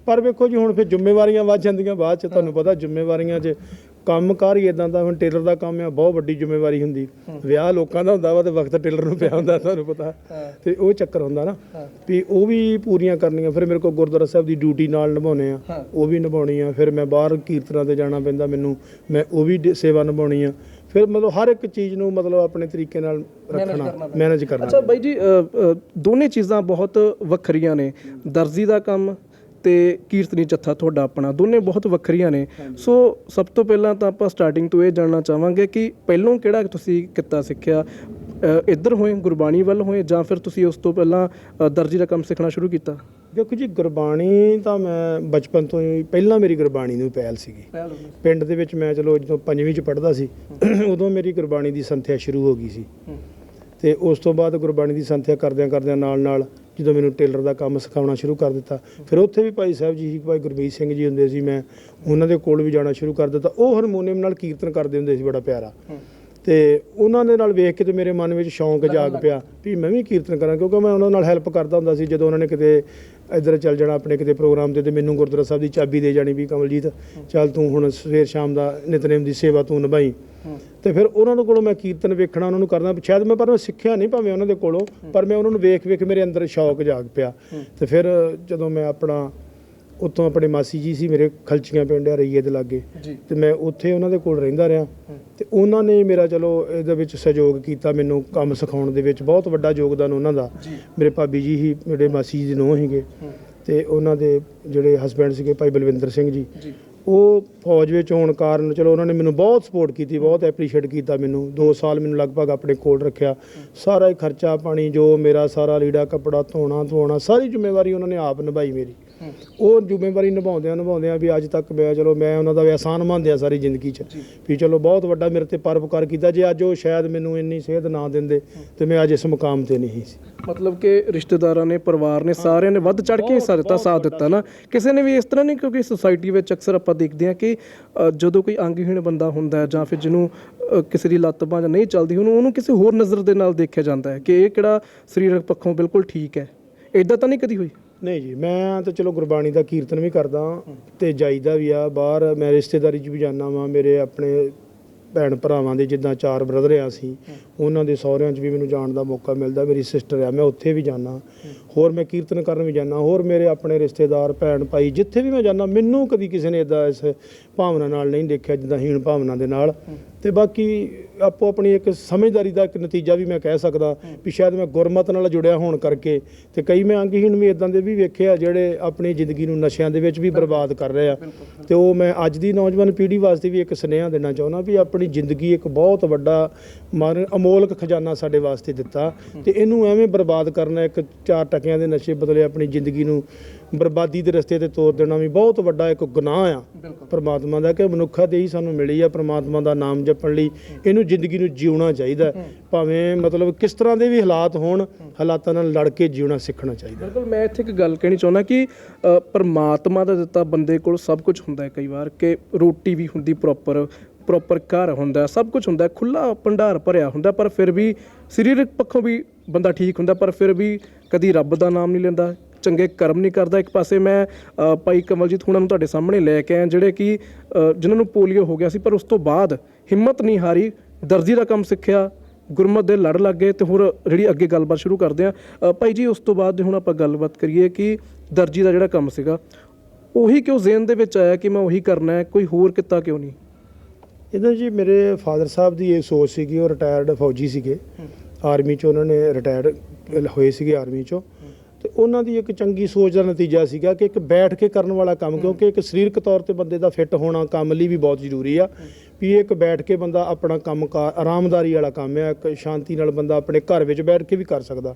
ਪਰ ਵੇਖੋ ਜੀ ਹੁਣ ਫਿਰ ਜ਼ਿੰਮੇਵਾਰੀਆਂ ਵੱਧ ਜਾਂਦੀਆਂ ਬਾਅਦ ਚ ਤੁਹਾਨੂੰ ਪਤਾ ਜ਼ਿੰਮੇਵਾਰੀਆਂ 'ਚ ਕੰਮ ਕਾਰ ਹੀ ਇਦਾਂ ਦਾ ਹੁਣ ਟੇਲਰ ਦਾ ਕੰਮ ਆ ਬਹੁਤ ਵੱਡੀ ਜ਼ਿੰਮੇਵਾਰੀ ਹੁੰਦੀ। ਵਿਆਹ ਲੋਕਾਂ ਦਾ ਹੁੰਦਾ ਵਾ ਤੇ ਵਕਤ ਟੇਲਰ ਨੂੰ ਪਿਆ ਹੁੰਦਾ ਤੁਹਾਨੂੰ ਪਤਾ। ਤੇ ਉਹ ਚੱਕਰ ਹੁੰਦਾ ਨਾ। ਵੀ ਉਹ ਵੀ ਪੂਰੀਆਂ ਕਰਨੀਆਂ ਫਿਰ ਮੇਰੇ ਕੋਲ ਗੁਰਦੁਆਰਾ ਸਾਹਿਬ ਦੀ ਡਿਊਟੀ ਨਾਲ ਨਿਭਾਉਣੇ ਆ। ਉਹ ਵੀ ਨਿਭਾਉਣੀ ਆ ਫਿਰ ਮੈਂ ਬਾਹਰ ਕੀਰਤਨਾਂ ਤੇ ਜਾਣਾ ਪੈਂਦਾ ਮੈਨੂੰ। ਮੈਂ ਉਹ ਵੀ ਸੇਵਾ ਨਿਭਾਉਣੀ ਆ। ਫਿਰ ਮਤਲਬ ਹਰ ਇੱਕ ਚੀਜ਼ ਨੂੰ ਮਤਲਬ ਆਪਣੇ ਤਰੀਕੇ ਨਾਲ ਰੱਖਣਾ ਮੈਨੇਜ ਕਰਨਾ ਅੱਛਾ ਬਾਈ ਜੀ ਦੋਨੇ ਚੀਜ਼ਾਂ ਬਹੁਤ ਵੱਖਰੀਆਂ ਨੇ। ਦਰਜ਼ੀ ਦਾ ਕੰਮ ਤੇ ਕੀਰਤਨੀ ਜੱਥਾ ਤੁਹਾਡਾ ਆਪਣਾ ਦੋਨੇ ਬਹੁਤ ਵੱਖਰੀਆਂ ਨੇ। ਸੋ ਸਭ ਤੋਂ ਪਹਿਲਾਂ ਤਾਂ ਆਪਾਂ ਸਟਾਰਟਿੰਗ ਤੋਂ ਇਹ ਜਾਣਨਾ ਚਾਹਾਂਗੇ ਕਿ ਪਹਿਲੋਂ ਕਿਹੜਾ ਤੁਸੀਂ ਕਿੱਤਾ ਸਿੱਖਿਆ? ਅ, ਇੱਧਰ ਹੋਏ ਗੁਰਬਾਣੀ ਵੱਲ ਹੋਏ ਜਾਂ ਫਿਰ ਤੁਸੀਂ ਉਸ ਤੋਂ ਪਹਿਲਾਂ ਅ, ਦਰਜੀ ਦਾ ਕੰਮ ਸਿੱਖਣਾ ਸ਼ੁਰੂ ਕੀਤਾ? ਦੇਖੋ ਜੀ ਗੁਰਬਾਣੀ ਤਾਂ ਮੈਂ ਬਚਪਨ ਤੋਂ ਹੀ ਪਹਿਲਾਂ ਮੇਰੀ ਗੁਰਬਾਣੀ ਨੂੰ ਪਹਿਲ ਸੀਗੀ। ਪਿੰਡ ਦੇ ਵਿੱਚ ਮੈਂ ਚਲੋ ਜਦੋਂ ਪੰਜਵੀਂ ਚ ਪੜ੍ਹਦਾ ਸੀ ਉਦੋਂ ਮੇਰੀ ਗੁਰਬਾਣੀ ਦੀ ਸੰਥਿਆ ਸ਼ੁਰੂ ਹੋ ਗਈ ਸੀ। ਤੇ ਉਸ ਤੋਂ ਬਾਅਦ ਗੁਰਬਾਣੀ ਦੀ ਸੰਥਿਆ ਕਰਦਿਆਂ ਕਰਦਿਆਂ ਨਾਲ ਨਾਲ ਜਦੋਂ ਮੈਨੂੰ ਟੇਲਰ ਦਾ ਕੰਮ ਸਿਖਾਉਣਾ ਸ਼ੁਰੂ ਕਰ ਦਿੱਤਾ। ਫਿਰ ਉੱਥੇ ਵੀ ਭਾਈ ਸਾਹਿਬ ਜੀ ਸੀ ਭਾਈ ਗੁਰਮੀਤ ਸਿੰਘ ਜੀ ਹੁੰਦੇ ਸੀ ਮੈਂ ਉਹਨਾਂ ਦੇ ਕੋਲ ਵੀ ਜਾਣਾ ਸ਼ੁਰੂ ਕਰ ਦਿੱਤਾ। ਉਹ ਹਾਰਮੋਨੀਅਮ ਨਾਲ ਕੀਰਤਨ ਕਰਦੇ ਹੁੰਦੇ ਸੀ ਬੜਾ ਪਿਆਰਾ। ਤੇ ਉਹਨਾਂ ਦੇ ਨਾਲ ਵੇਖ ਕੇ ਤੇ ਮੇਰੇ ਮਨ ਵਿੱਚ ਸ਼ੌਂਕ ਜਾਗ ਪਿਆ ਵੀ ਮੈਂ ਵੀ ਕੀਰਤਨ ਕਰਾਂ ਕਿਉਂਕਿ ਮੈਂ ਉਹਨਾਂ ਨਾਲ ਹੈਲਪ ਕਰਦਾ ਹੁੰਦਾ ਸੀ ਜਦੋਂ ਉਹਨਾਂ ਨੇ ਕਿਤੇ ਇੱਧਰ ਚੱਲ ਜਾਣਾ ਆਪਣੇ ਕਿਤੇ ਪ੍ਰੋਗਰਾਮ ਤੇ ਤੇ ਮੈਨੂੰ ਗੁਰਦੁਆਰਾ ਸਾਹਿਬ ਦੀ ਚਾਬੀ ਦੇ ਜਾਣੀ ਵੀ ਕਮਲਜੀਤ, ਚੱਲ ਤੂੰ ਹੁਣ ਸਵੇਰ ਸ਼ਾਮ ਦਾ ਨਿਤਨੇਮ ਦੀ ਸੇਵਾ ਤੂੰ ਨਿਭਾਈ। ਤੇ ਫਿਰ ਉਹਨਾਂ ਦੇ ਕੋਲੋਂ ਮੈਂ ਕੀਰਤਨ ਵੇਖਣਾ, ਉਹਨਾਂ ਨੂੰ ਕਰਨਾ, ਸ਼ਾਇਦ ਮੈਂ ਪਰ ਮੈਂ ਸਿੱਖਿਆ ਨਹੀਂ ਭਾਵੇਂ ਉਹਨਾਂ ਦੇ ਕੋਲੋਂ, ਪਰ ਮੈਂ ਉਹਨਾਂ ਨੂੰ ਵੇਖ ਵੇਖ ਮੇਰੇ ਅੰਦਰ ਸ਼ੌਕ ਜਾਗ ਪਿਆ। ਤੇ ਫਿਰ ਜਦੋਂ ਮੈਂ ਆਪਣਾ ਉੱਥੋਂ ਆਪਣੇ ਮਾਸੀ ਜੀ ਸੀ ਮੇਰੇ ਖਲਚੀਆਂ ਪਿੰਡ ਆ ਰਈਏ ਦੇ ਲਾਗੇ। ਤੇ ਮੈਂ ਉੱਥੇ ਉਹਨਾਂ ਦੇ ਕੋਲ ਰਹਿੰਦਾ ਰਿਹਾ। ਤੇ ਉਹਨਾਂ ਨੇ ਮੇਰਾ ਚਲੋ ਇਹਦੇ ਵਿੱਚ ਸਹਿਯੋਗ ਕੀਤਾ ਮੈਨੂੰ ਕੰਮ ਸਿਖਾਉਣ ਦੇ ਵਿੱਚ ਬਹੁਤ ਵੱਡਾ ਯੋਗਦਾਨ ਉਹਨਾਂ ਦਾ। ਮੇਰੇ ਭਾਬੀ ਜੀ ਹੀ ਮੇਰੇ ਮਾਸੀ ਜੀ ਦੇ ਨੂੰਹ ਸੀਗੇ ਤੇ ਉਹਨਾਂ ਦੇ ਜਿਹੜੇ ਹਸਬੰਡ ਸੀਗੇ ਭਾਈ ਬਲਵਿੰਦਰ ਸਿੰਘ ਜੀ। ਜੀ। ਉਹ ਫੌਜ ਵਿੱਚ ਹੋਣ ਕਾਰਨ ਚਲੋ ਉਹਨਾਂ ਨੇ ਮੈਨੂੰ ਬਹੁਤ ਸਪੋਰਟ ਕੀਤੀ ਬਹੁਤ ਐਪਰੀਸ਼ੀਏਟ ਕੀਤਾ ਮੈਨੂੰ। 2 ਸਾਲ ਮੈਨੂੰ ਲਗਭਗ ਆਪਣੇ ਕੋਲ ਰੱਖਿਆ। ਸਾਰਾ ਹੀ ਖਰਚਾ ਪਾਣੀ ਜੋ ਮੇਰਾ ਸਾਰਾ ਲੀੜਾ ਕੱਪੜਾ ਧੋਣਾ ਧੋਣਾ ਸਾਰੀ ਜ਼ਿੰਮੇਵਾਰੀ ਉਹਨਾਂ ਨੇ ਆਪ ਨਿਭਾਈ ਮੇਰੀ। ਉਹ ਜ਼ਿੰਮੇਵਾਰੀ ਨਿਭਾਉਂਦਿਆਂ ਨਿਭਾਉਂਦਿਆਂ ਵੀ ਅੱਜ ਤੱਕ ਮੈਂ ਚਲੋ ਮੈਂ ਉਹਨਾਂ ਦਾ ਵੀ ਆਸਾਨ ਮੰਨਦਿਆ ਸਾਰੀ ਜ਼ਿੰਦਗੀ 'ਚ ਵੀ ਚਲੋ ਬਹੁਤ ਵੱਡਾ ਮੇਰੇ ਤੇ ਪਰਉਪਕਾਰ ਕੀਤਾ। ਜੇ ਅੱਜ ਉਹ ਸ਼ਾਇਦ ਮੈਨੂੰ ਇੰਨੀ ਸਿਹਤ ਨਾ ਦਿੰਦੇ ਤੇ ਮੈਂ ਅੱਜ ਇਸ ਮੁਕਾਮ ਤੇ ਨਹੀਂ ਸੀ। ਮਤਲਬ ਕਿ ਰਿਸ਼ਤੇਦਾਰਾਂ ਨੇ ਪਰਿਵਾਰ ਨੇ ਸਾਰਿਆਂ ਨੇ ਵੱਧ ਚੜ ਕੇ ਹਿੱਸਾ ਦਿੱਤਾ ਸਾਥ ਦਿੱਤਾ ਨਾ। ਕਿਸੇ ਨੇ ਵੀ ਇਸ ਤਰ੍ਹਾਂ ਨਹੀਂ ਕਿਉਂਕਿ ਸੋਸਾਇਟੀ ਵਿੱਚ ਅਕਸਰ ਆਪਾਂ ਦੇਖਦੇ ਹਾਂ ਕਿ ਜਦੋਂ ਕੋਈ ਅੰਗਹੀਣ ਬੰਦਾ ਹੁੰਦਾ ਹੈ ਜਾਂ ਫਿਰ ਜਿਹਨੂੰ ਕਿਸੇ ਦੀ ਲੱਤ ਬਾਂਹ ਨਹੀਂ ਚੱਲਦੀ ਉਹਨੂੰ ਉਹਨੂੰ ਕਿਸੇ ਹੋਰ ਨਜ਼ਰ ਦੇ ਨਾਲ ਦੇਖਿਆ ਜਾਂਦਾ ਹੈ ਕਿ ਇਹ ਕਿਹੜਾ ਸਰੀਰਕ ਪੱਖੋਂ ਬਿਲਕੁਲ ਠੀਕ ਹੈ। ਇਦਾਂ ਤਾਂ ਨਹੀਂ ਕਦੀ ਹੋਈ? ਨਹੀਂ ਜੀ, ਮੈਂ ਤਾਂ ਚਲੋ ਗੁਰਬਾਣੀ ਦਾ ਕੀਰਤਨ ਵੀ ਕਰਦਾ ਤੇ ਜਾਈਦਾ ਵੀ ਆ, ਬਾਹਰ ਮੈਂ ਰਿਸ਼ਤੇਦਾਰੀ 'ਚ ਵੀ ਜਾਂਦਾ ਵਾਂ, ਮੇਰੇ ਆਪਣੇ ਭੈਣ ਭਰਾਵਾਂ ਦੇ ਜਿੱਦਾਂ ਚਾਰ ਬ੍ਰਦਰ ਆ ਸੀ ਉਹਨਾਂ ਦੇ ਸਹੁਰਿਆਂ 'ਚ ਵੀ ਮੈਨੂੰ ਜਾਣ ਦਾ ਮੌਕਾ ਮਿਲਦਾ, ਮੇਰੀ ਸਿਸਟਰ ਆ, ਮੈਂ ਉੱਥੇ ਵੀ ਜਾਂਦਾ। ਹੋਰ ਮੈਂ ਕੀਰਤਨ ਕਰਨ ਵੀ ਜਾਂਦਾ, ਹੋਰ ਮੇਰੇ ਆਪਣੇ ਰਿਸ਼ਤੇਦਾਰ, ਭੈਣ ਭਾਈ, ਜਿੱਥੇ ਵੀ ਮੈਂ ਜਾਂਦਾ, ਮੈਨੂੰ ਕਦੀ ਕਿਸੇ ਨੇ ਇਦਾਂ ਇਸ ਭਾਵਨਾ ਨਾਲ ਨਹੀਂ ਦੇਖਿਆ, ਜਿੱਦਾਂ ਹੀਣ ਭਾਵਨਾ ਦੇ ਨਾਲ। ਤੇ ਬਾਕੀ ਆਪੋ ਆਪਣੀ ਇੱਕ ਸਮਝਦਾਰੀ ਦਾ ਇੱਕ ਨਤੀਜਾ ਵੀ ਮੈਂ ਕਹਿ ਸਕਦਾ ਵੀ ਸ਼ਾਇਦ ਮੈਂ ਗੁਰਮਤ ਨਾਲ ਜੁੜਿਆ ਹੋਣ ਕਰਕੇ ਤੇ ਕਈ ਮੈਂ ਅੰਗਹੀਣ ਵੀ ਇਦਾਂ ਦੇ ਵੀ ਵੇਖੇ ਆ, ਜਿਹੜੇ ਆਪਣੀ ਜ਼ਿੰਦਗੀ ਨੂੰ ਨਸ਼ਿਆਂ ਦੇ ਵਿੱਚ ਵੀ ਬਰਬਾਦ ਕਰ ਰਹੇ ਆ। ਤੇ ਉਹ ਮੈਂ ਅੱਜ ਦੀ ਨੌਜਵਾਨ ਪੀੜ੍ਹੀ ਵਾਸਤੇ ਵੀ ਇੱਕ ਸੁਨੇਹਾ ਦੇਣਾ ਚਾਹੁੰਦਾ ਵੀ ਆਪ ਆਪਣੀ ਜ਼ਿੰਦਗੀ ਇੱਕ ਬਹੁਤ ਵੱਡਾ ਮਨ ਅਮੋਲਕ ਖਜ਼ਾਨਾ ਸਾਡੇ ਵਾਸਤੇ ਦਿੱਤਾ ਤੇ ਇਹਨੂੰ ਐਵੇਂ ਬਰਬਾਦ ਕਰਨਾ ਇੱਕ ਚਾਰ ਟਕਿਆਂ ਦੇ ਨਸ਼ੇ ਬਦਲੇ ਆਪਣੀ ਜ਼ਿੰਦਗੀ ਨੂੰ ਬਰਬਾਦੀ ਦੇ ਰਸਤੇ ਤੇ ਤੋਰ ਦੇਣਾ ਵੀ ਬਹੁਤ ਵੱਡਾ ਇੱਕ ਗੁਨਾਹ ਆ। ਪਰਮਾਤਮਾ ਦਾ ਕਿ ਮਨੁੱਖਾ ਤੇ ਹੀ ਸਾਨੂੰ ਮਿਲੀ ਆ ਪਰਮਾਤਮਾ ਦਾ ਨਾਮ ਜਪਣ ਲਈ ਇਹਨੂੰ ਜ਼ਿੰਦਗੀ ਨੂੰ ਜਿਉਣਾ ਚਾਹੀਦਾ। ਭਾਵੇਂ ਮਤਲਬ ਕਿਸ ਤਰ੍ਹਾਂ ਦੇ ਵੀ ਹਾਲਾਤ ਹੋਣ ਹਾਲਾਤਾਂ ਨਾਲ ਲੜ ਕੇ ਜਿਉਣਾ ਸਿੱਖਣਾ ਚਾਹੀਦਾ। ਬਿਲਕੁਲ ਮੈਂ ਇੱਥੇ ਇੱਕ ਗੱਲ ਕਹਿਣੀ ਚਾਹੁੰਦਾ ਕਿ ਪਰਮਾਤਮਾ ਦਾ ਦਿੱਤਾ ਬੰਦੇ ਕੋਲ ਸਭ ਕੁਝ ਹੁੰਦਾ ਹੈ ਕਈ ਵਾਰ ਕਿ ਰੋਟੀ ਵੀ ਹੁੰਦੀ ਪ੍ਰੋਪਰ ਪ੍ਰੋਪਰ ਘਰ ਹੁੰਦਾ ਸਭ ਕੁਝ ਹੁੰਦਾ ਖੁੱਲਾ ਭੰਡਾਰ ਭਰਿਆ ਹੁੰਦਾ ਪਰ ਫਿਰ ਵੀ ਸਰੀਰਕ ਪੱਖੋਂ ਵੀ ਬੰਦਾ ਠੀਕ ਹੁੰਦਾ ਪਰ ਫਿਰ ਵੀ ਕਦੀ ਰੱਬ ਦਾ ਨਾਮ ਨਹੀਂ ਲੈਂਦਾ ਚੰਗੇ ਕਰਮ ਨਹੀਂ ਕਰਦਾ। ਇੱਕ ਪਾਸੇ ਮੈਂ ਭਾਈ ਕਮਲਜੀਤ ਹੁਣਾਂ ਨੂੰ ਤੁਹਾਡੇ ਸਾਹਮਣੇ ਲੈ ਕੇ ਆਇਆ ਜਿਹੜੇ ਕਿ ਅ, ਜਿਨ੍ਹਾਂ ਨੂੰ ਪੋਲੀਓ ਹੋ ਗਿਆ ਸੀ ਪਰ ਉਸ ਤੋਂ ਬਾਅਦ ਹਿੰਮਤ ਨਹੀਂ ਹਾਰੀ ਦਰਜੀ ਦਾ ਕੰਮ ਸਿੱਖਿਆ ਗੁਰਮਤ ਦੇ ਲੜ ਲੱਗ ਗਏ ਤੇ ਹੋਰ ਜਿਹੜੀ ਅੱਗੇ ਗੱਲਬਾਤ ਸ਼ੁਰੂ ਕਰਦੇ ਆ। ਭਾਈ ਜੀ ਉਸ ਤੋਂ ਬਾਅਦ ਜੇ ਹੁਣ ਆਪਾਂ ਗੱਲਬਾਤ ਕਰੀਏ ਕਿ ਦਰਜੀ ਦਾ ਜਿਹੜਾ ਕੰਮ ਸੀਗਾ ਉਹੀ ਕਿਉਂ ਜ਼ਿਹਨ ਦੇ ਵਿੱਚ ਆਇਆ ਕਿ ਮੈਂ ਉਹੀ ਕਰਨਾ ਹੈ ਕੋਈ ਹੋਰ ਕਿੱਤਾ ਕਿਉਂ ਨਹੀਂ? ਇਹਦਾ ਜੀ ਮੇਰੇ ਫਾਦਰ ਸਾਹਿਬ ਦੀ ਇਹ ਸੋਚ ਸੀਗੀ ਉਹ ਰਿਟਾਇਰਡ ਫੌਜੀ ਸੀਗੇ। ਆਰਮੀ 'ਚ ਉਹਨਾਂ ਨੇ ਰਿਟਾਇਰਡ ਹੋਏ ਸੀਗੇ ਆਰਮੀ 'ਚੋਂ। ਤੇ ਉਹਨਾਂ ਦੀ ਇੱਕ ਚੰਗੀ ਸੋਚ ਦਾ ਨਤੀਜਾ ਸੀਗਾ ਕਿ ਇੱਕ ਬੈਠ ਕੇ ਕਰਨ ਵਾਲਾ ਕੰਮ ਕਿਉਂਕਿ ਇੱਕ ਸਰੀਰਕ ਤੌਰ ਤੇ ਬੰਦੇ ਦਾ ਫਿੱਟ ਹੋਣਾ ਕੰਮ ਲਈ ਵੀ ਬਹੁਤ ਜ਼ਰੂਰੀ ਆ। ਵੀ ਇੱਕ ਬੈਠ ਕੇ ਬੰਦਾ ਆਪਣਾ ਕੰਮ ਕਾਰ ਆਰਾਮਦਾਰੀ ਵਾਲਾ ਕੰਮ ਆ ਇੱਕ ਸ਼ਾਂਤੀ ਨਾਲ ਬੰਦਾ ਆਪਣੇ ਘਰ ਵਿੱਚ ਬੈਠ ਕੇ ਵੀ ਕਰ ਸਕਦਾ।